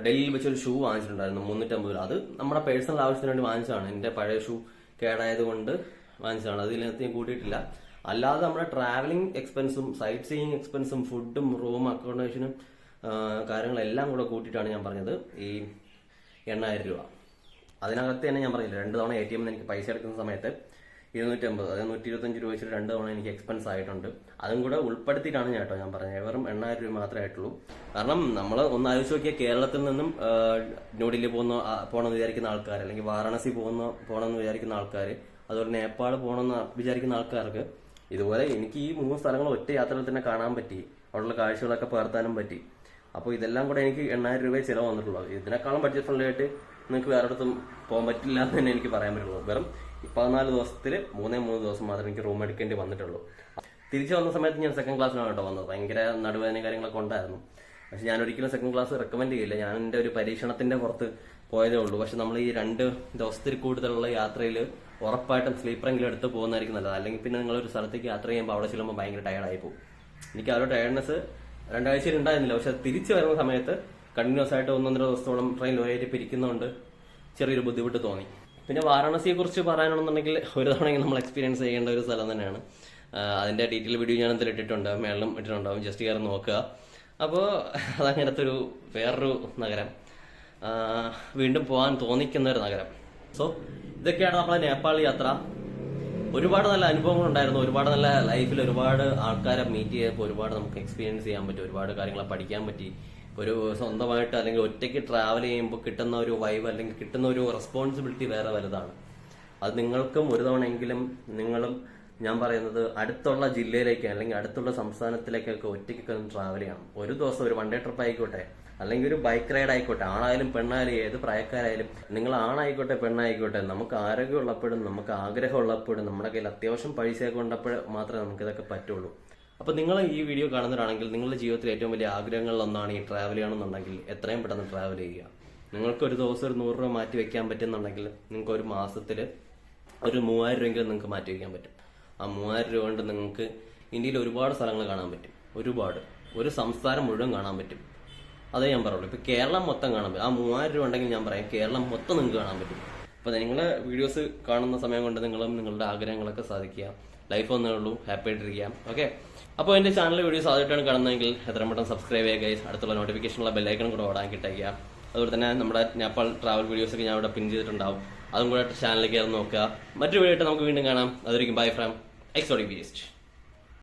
ഡൽഹിയിൽ വെച്ചൊരു ഷൂ വാങ്ങിച്ചിട്ടുണ്ടായിരുന്നു. മുന്നൂറ്റമ്പത് രൂപ. അത് നമ്മുടെ പേഴ്സണൽ ആവശ്യത്തിന് വേണ്ടി വാങ്ങിച്ചതാണ്. എന്റെ പഴയ ഷൂ കേടായത് കൊണ്ട് വാങ്ങിച്ചതാണ്. അതിനകത്ത് കൂട്ടിയിട്ടില്ല. അല്ലാതെ നമ്മുടെ ട്രാവലിംഗ് എക്സ്പെൻസും സൈറ്റ് സീയിങ് എക്സ്പെൻസും ഫുഡും റൂം അക്കോമഡേഷനും കാര്യങ്ങളെല്ലാം കൂടെ കൂട്ടിയിട്ടാണ് ഞാൻ പറഞ്ഞത്. ഈ എണ്ണായിരം രൂപ. അതിനകത്ത് തന്നെ ഞാൻ പറഞ്ഞില്ല രണ്ട് തവണ എ ടി എമ്മിൽ എനിക്ക് പൈസ എടുക്കുന്ന സമയത്ത് ഇരുന്നൂറ്റമ്പത് അതായത് നൂറ്റി ഇരുപത്തഞ്ച് രൂപ വെച്ചിട്ട് രണ്ട് തവണ എനിക്ക് എക്സ്പെൻസ് ആയിട്ടുണ്ട്. അതും കൂടെ ഉൾപ്പെടുത്തിയിട്ടാണ് ഞാൻ കേട്ടോ ഞാൻ പറഞ്ഞത്. വെറും എണ്ണായിരം രൂപ മാത്രമേ ആയിട്ടുള്ളൂ. കാരണം നമ്മൾ ഒന്ന് ആലോചിച്ച് നോക്കിയാൽ കേരളത്തിൽ നിന്നും ന്യൂഡൽഹി പോകുന്ന പോകണമെന്ന് വിചാരിക്കുന്ന ആൾക്കാർ അല്ലെങ്കിൽ വാരാണസി പോകുന്ന പോകണമെന്ന് വിചാരിക്കുന്ന ആൾക്കാർ അതുപോലെ നേപ്പാൾ പോകണമെന്ന് വിചാരിക്കുന്ന ആൾക്കാർക്ക് ഇതുപോലെ എനിക്ക് ഈ മൂന്ന് സ്ഥലങ്ങൾ ഒറ്റ യാത്രയിൽ തന്നെ കാണാൻ പറ്റി. അവിടെയുള്ള കാഴ്ചകളൊക്കെ പകർത്താനും പറ്റി. അപ്പോൾ ഇതെല്ലാം കൂടെ എനിക്ക് എണ്ണായിരം രൂപയെ ചിലവ് വന്നിട്ടുള്ളൂ. ഇതിനേക്കാളും ബഡ്ജറ്റ് ഫ്രണ്ട്ലി ആയിട്ട് നിങ്ങൾക്ക് വേറെ അടുത്തും പോകാൻ പറ്റില്ല എന്ന് തന്നെ എനിക്ക് പറയാൻ പറ്റുള്ളൂ. വെറും പതിനാല് ദിവസത്തിൽ മൂന്നേ മൂന്ന് ദിവസം മാത്രമേ എനിക്ക് റൂം എടുക്കേണ്ടി വന്നിട്ടുള്ളൂ. തിരിച്ചു വന്ന സമയത്ത് ഞാൻ സെക്കൻഡ് ക്ലാസ്സിലാണ് കേട്ടോ വന്നത്. ഭയങ്കര നടുവേദന കാര്യങ്ങളൊക്കെ ഉണ്ടായിരുന്നു. പക്ഷെ ഞാൻ ഒരിക്കലും സെക്കൻഡ് ക്ലാസ് റെക്കമെൻഡ് ചെയ്യില്ല. ഞാൻ എന്റെ ഒരു പരീക്ഷണത്തിന്റെ പുറത്ത് പോയതേ ഉള്ളൂ. പക്ഷെ നമ്മൾ ഈ രണ്ട് ദിവസത്തിൽ കൂടുതലുള്ള യാത്രയിൽ ഉറപ്പായിട്ടും സ്ലീപ്പറെങ്കിലും എടുത്ത് പോകുന്നതായിരിക്കും നല്ലത്. അല്ലെങ്കിൽ പിന്നെ നിങ്ങൾ ഒരു സ്ഥലത്തേക്ക് യാത്ര ചെയ്യുമ്പോൾ അവിടെ ചെല്ലുമ്പോൾ ഭയങ്കര ടയർഡായി പോകും. എനിക്ക് ആ ഒരു ടയർഡ്നെസ് രണ്ടാഴ്ചയിൽ ഉണ്ടായിരുന്നില്ല. പക്ഷെ തിരിച്ചു വരുന്ന സമയത്ത് കണ്ടിന്യൂസ് ആയിട്ട് ഒന്നൊന്നര ദിവസത്തോളം ട്രെയിൻ ഒരേ പിരിക്കുന്നതുകൊണ്ട് ചെറിയൊരു ബുദ്ധിമുട്ട് തോന്നി. പിന്നെ വാരാണസിയെ കുറിച്ച് പറയാനാണെന്നുണ്ടെങ്കിൽ ഒരു തവണയെങ്കിലും നമ്മൾ എക്സ്പീരിയൻസ് ചെയ്യേണ്ട ഒരു സ്ഥലം തന്നെയാണ്. അതിന്റെ ഡീറ്റെയിൽ വീഡിയോ ഞാൻ എന്തായാലും ഇട്ടിട്ടുണ്ട്. മേളിലും ഇട്ടിട്ടുണ്ടാവും. ജസ്റ്റ് കയറി നോക്കുക. അപ്പോൾ അതങ്ങനത്തെ ഒരു വേറൊരു നഗരം. വീണ്ടും പോകാൻ തോന്നിക്കുന്ന ഒരു നഗരം. സോ ഇതൊക്കെയാണ് നമ്മളെ നേപ്പാൾ യാത്ര. ഒരുപാട് നല്ല അനുഭവങ്ങൾ ഉണ്ടായിരുന്നു. ഒരുപാട് നല്ല ലൈഫിൽ ഒരുപാട് ആൾക്കാരെ മീറ്റ് ചെയ്തപ്പോൾ ഒരുപാട് നമുക്ക് എക്സ്പീരിയൻസ് ചെയ്യാൻ പറ്റി. ഒരുപാട് കാര്യങ്ങൾ പഠിക്കാൻ പറ്റി. ഒരു സ്വന്തമായിട്ട് അല്ലെങ്കിൽ ഒറ്റയ്ക്ക് ട്രാവൽ ചെയ്യുമ്പോൾ കിട്ടുന്ന ഒരു വൈബ് അല്ലെങ്കിൽ കിട്ടുന്ന ഒരു റെസ്പോൺസിബിലിറ്റി വേറെ വലുതാണ്. അത് നിങ്ങൾക്കും ഒരു തവണയെങ്കിലും നിങ്ങളും ഞാൻ പറയുന്നത് അടുത്തുള്ള ജില്ലയിലേക്ക് അല്ലെങ്കിൽ അടുത്തുള്ള സംസ്ഥാനത്തിലേക്കൊക്കെ ഒറ്റയ്ക്കൊക്കെ ഒന്ന് ട്രാവൽ ചെയ്യണം. ഒരു ദിവസം ഒരു വൺ ഡേ ട്രിപ്പ് ആയിക്കോട്ടെ. അല്ലെങ്കിൽ ഒരു ബൈക്ക് റൈഡ് ആയിക്കോട്ടെ ആണായാലും പെണ്ണായാലും ഏത് പ്രായക്കാരായാലും നിങ്ങൾ ആണായിക്കോട്ടെ പെണ്ണായിക്കോട്ടെ നമുക്ക് ആരോഗ്യം ഉള്ളപ്പോഴും നമുക്ക് ആഗ്രഹം ഉള്ളപ്പോഴും നമ്മുടെ കയ്യിൽ അത്യാവശ്യം പൈസയൊക്കെ ഉണ്ടപ്പോൾ മാത്രമേ നമുക്ക് ഇതൊക്കെ പറ്റുള്ളൂ. അപ്പോൾ നിങ്ങൾ ഈ വീഡിയോ കാണുന്നവരാണെങ്കിൽ നിങ്ങളുടെ ജീവിതത്തിൽ ഏറ്റവും വലിയ ആഗ്രഹങ്ങളിൽ ഒന്നാണ് ഈ ട്രാവൽ ചെയ്യണമെന്നുണ്ടെങ്കിൽ എത്രയും പെട്ടെന്ന് ട്രാവൽ ചെയ്യുക. നിങ്ങൾക്ക് ഒരു ദിവസം ഒരു നൂറ് രൂപ മാറ്റി വെക്കാൻ പറ്റുന്നുണ്ടെങ്കിൽ നിങ്ങൾക്ക് ഒരു മാസത്തിൽ ഒരു മൂവായിരം രൂപയെങ്കിലും നിങ്ങൾക്ക് മാറ്റി വെക്കാൻ പറ്റും. ആ മൂവായിരം രൂപ കൊണ്ട് നിങ്ങൾക്ക് ഇന്ത്യയിൽ ഒരുപാട് സ്ഥലങ്ങൾ കാണാൻ പറ്റും. ഒരുപാട്. ഒരു സംസ്ഥാനം മുഴുവൻ കാണാൻ പറ്റും. അതേ ഞാൻ പറയുള്ളൂ. ഇപ്പൊ കേരളം മൊത്തം കാണാൻ പറ്റും. ആ മൂവായിരം രൂപ ഉണ്ടെങ്കിൽ ഞാൻ പറയാം കേരളം മൊത്തം നിങ്ങൾക്ക് കാണാൻ പറ്റും. അപ്പൊ നിങ്ങളെ വീഡിയോസ് കാണുന്ന സമയം കൊണ്ട് നിങ്ങളും നിങ്ങളുടെ ആഗ്രഹങ്ങളൊക്കെ സാധിക്കുക. ലൈഫ് ഒന്നേ ഉള്ളൂ ഹാപ്പി ആയിട്ടിരിക്കുക. ഓക്കെ അപ്പോൾ എന്റെ ചാനൽ വീഡിയോസ് ആദ്യമായിട്ടാണ് കാണുന്നതെങ്കിൽ എത്രയും പെട്ടെന്ന് സബ്സ്ക്രൈബ് ചെയ്യുക. അടുത്തുള്ള നോട്ടിഫിക്കേഷനുള്ള ബെല്ലൈക്കൺ കൂടെ ഓടാൻ കിട്ടുക അതുപോലെ തന്നെ നമ്മുടെ നേപ്പാൾ ട്രാവൽ വീഡിയോസ് ഒക്കെ ഞാൻ ഇവിടെ പിൻ ചെയ്തിട്ടുണ്ടാവും. അതും കൂടെ ചാനലിലേക്ക് നോക്കുക. മറ്റൊരു വീഡിയോ ആയിട്ട് നമുക്ക് വീണ്ടും കാണാം. അതൊരിക്കും ബൈ ഫ്രം എക്സോഡി ബീസ്റ്റ്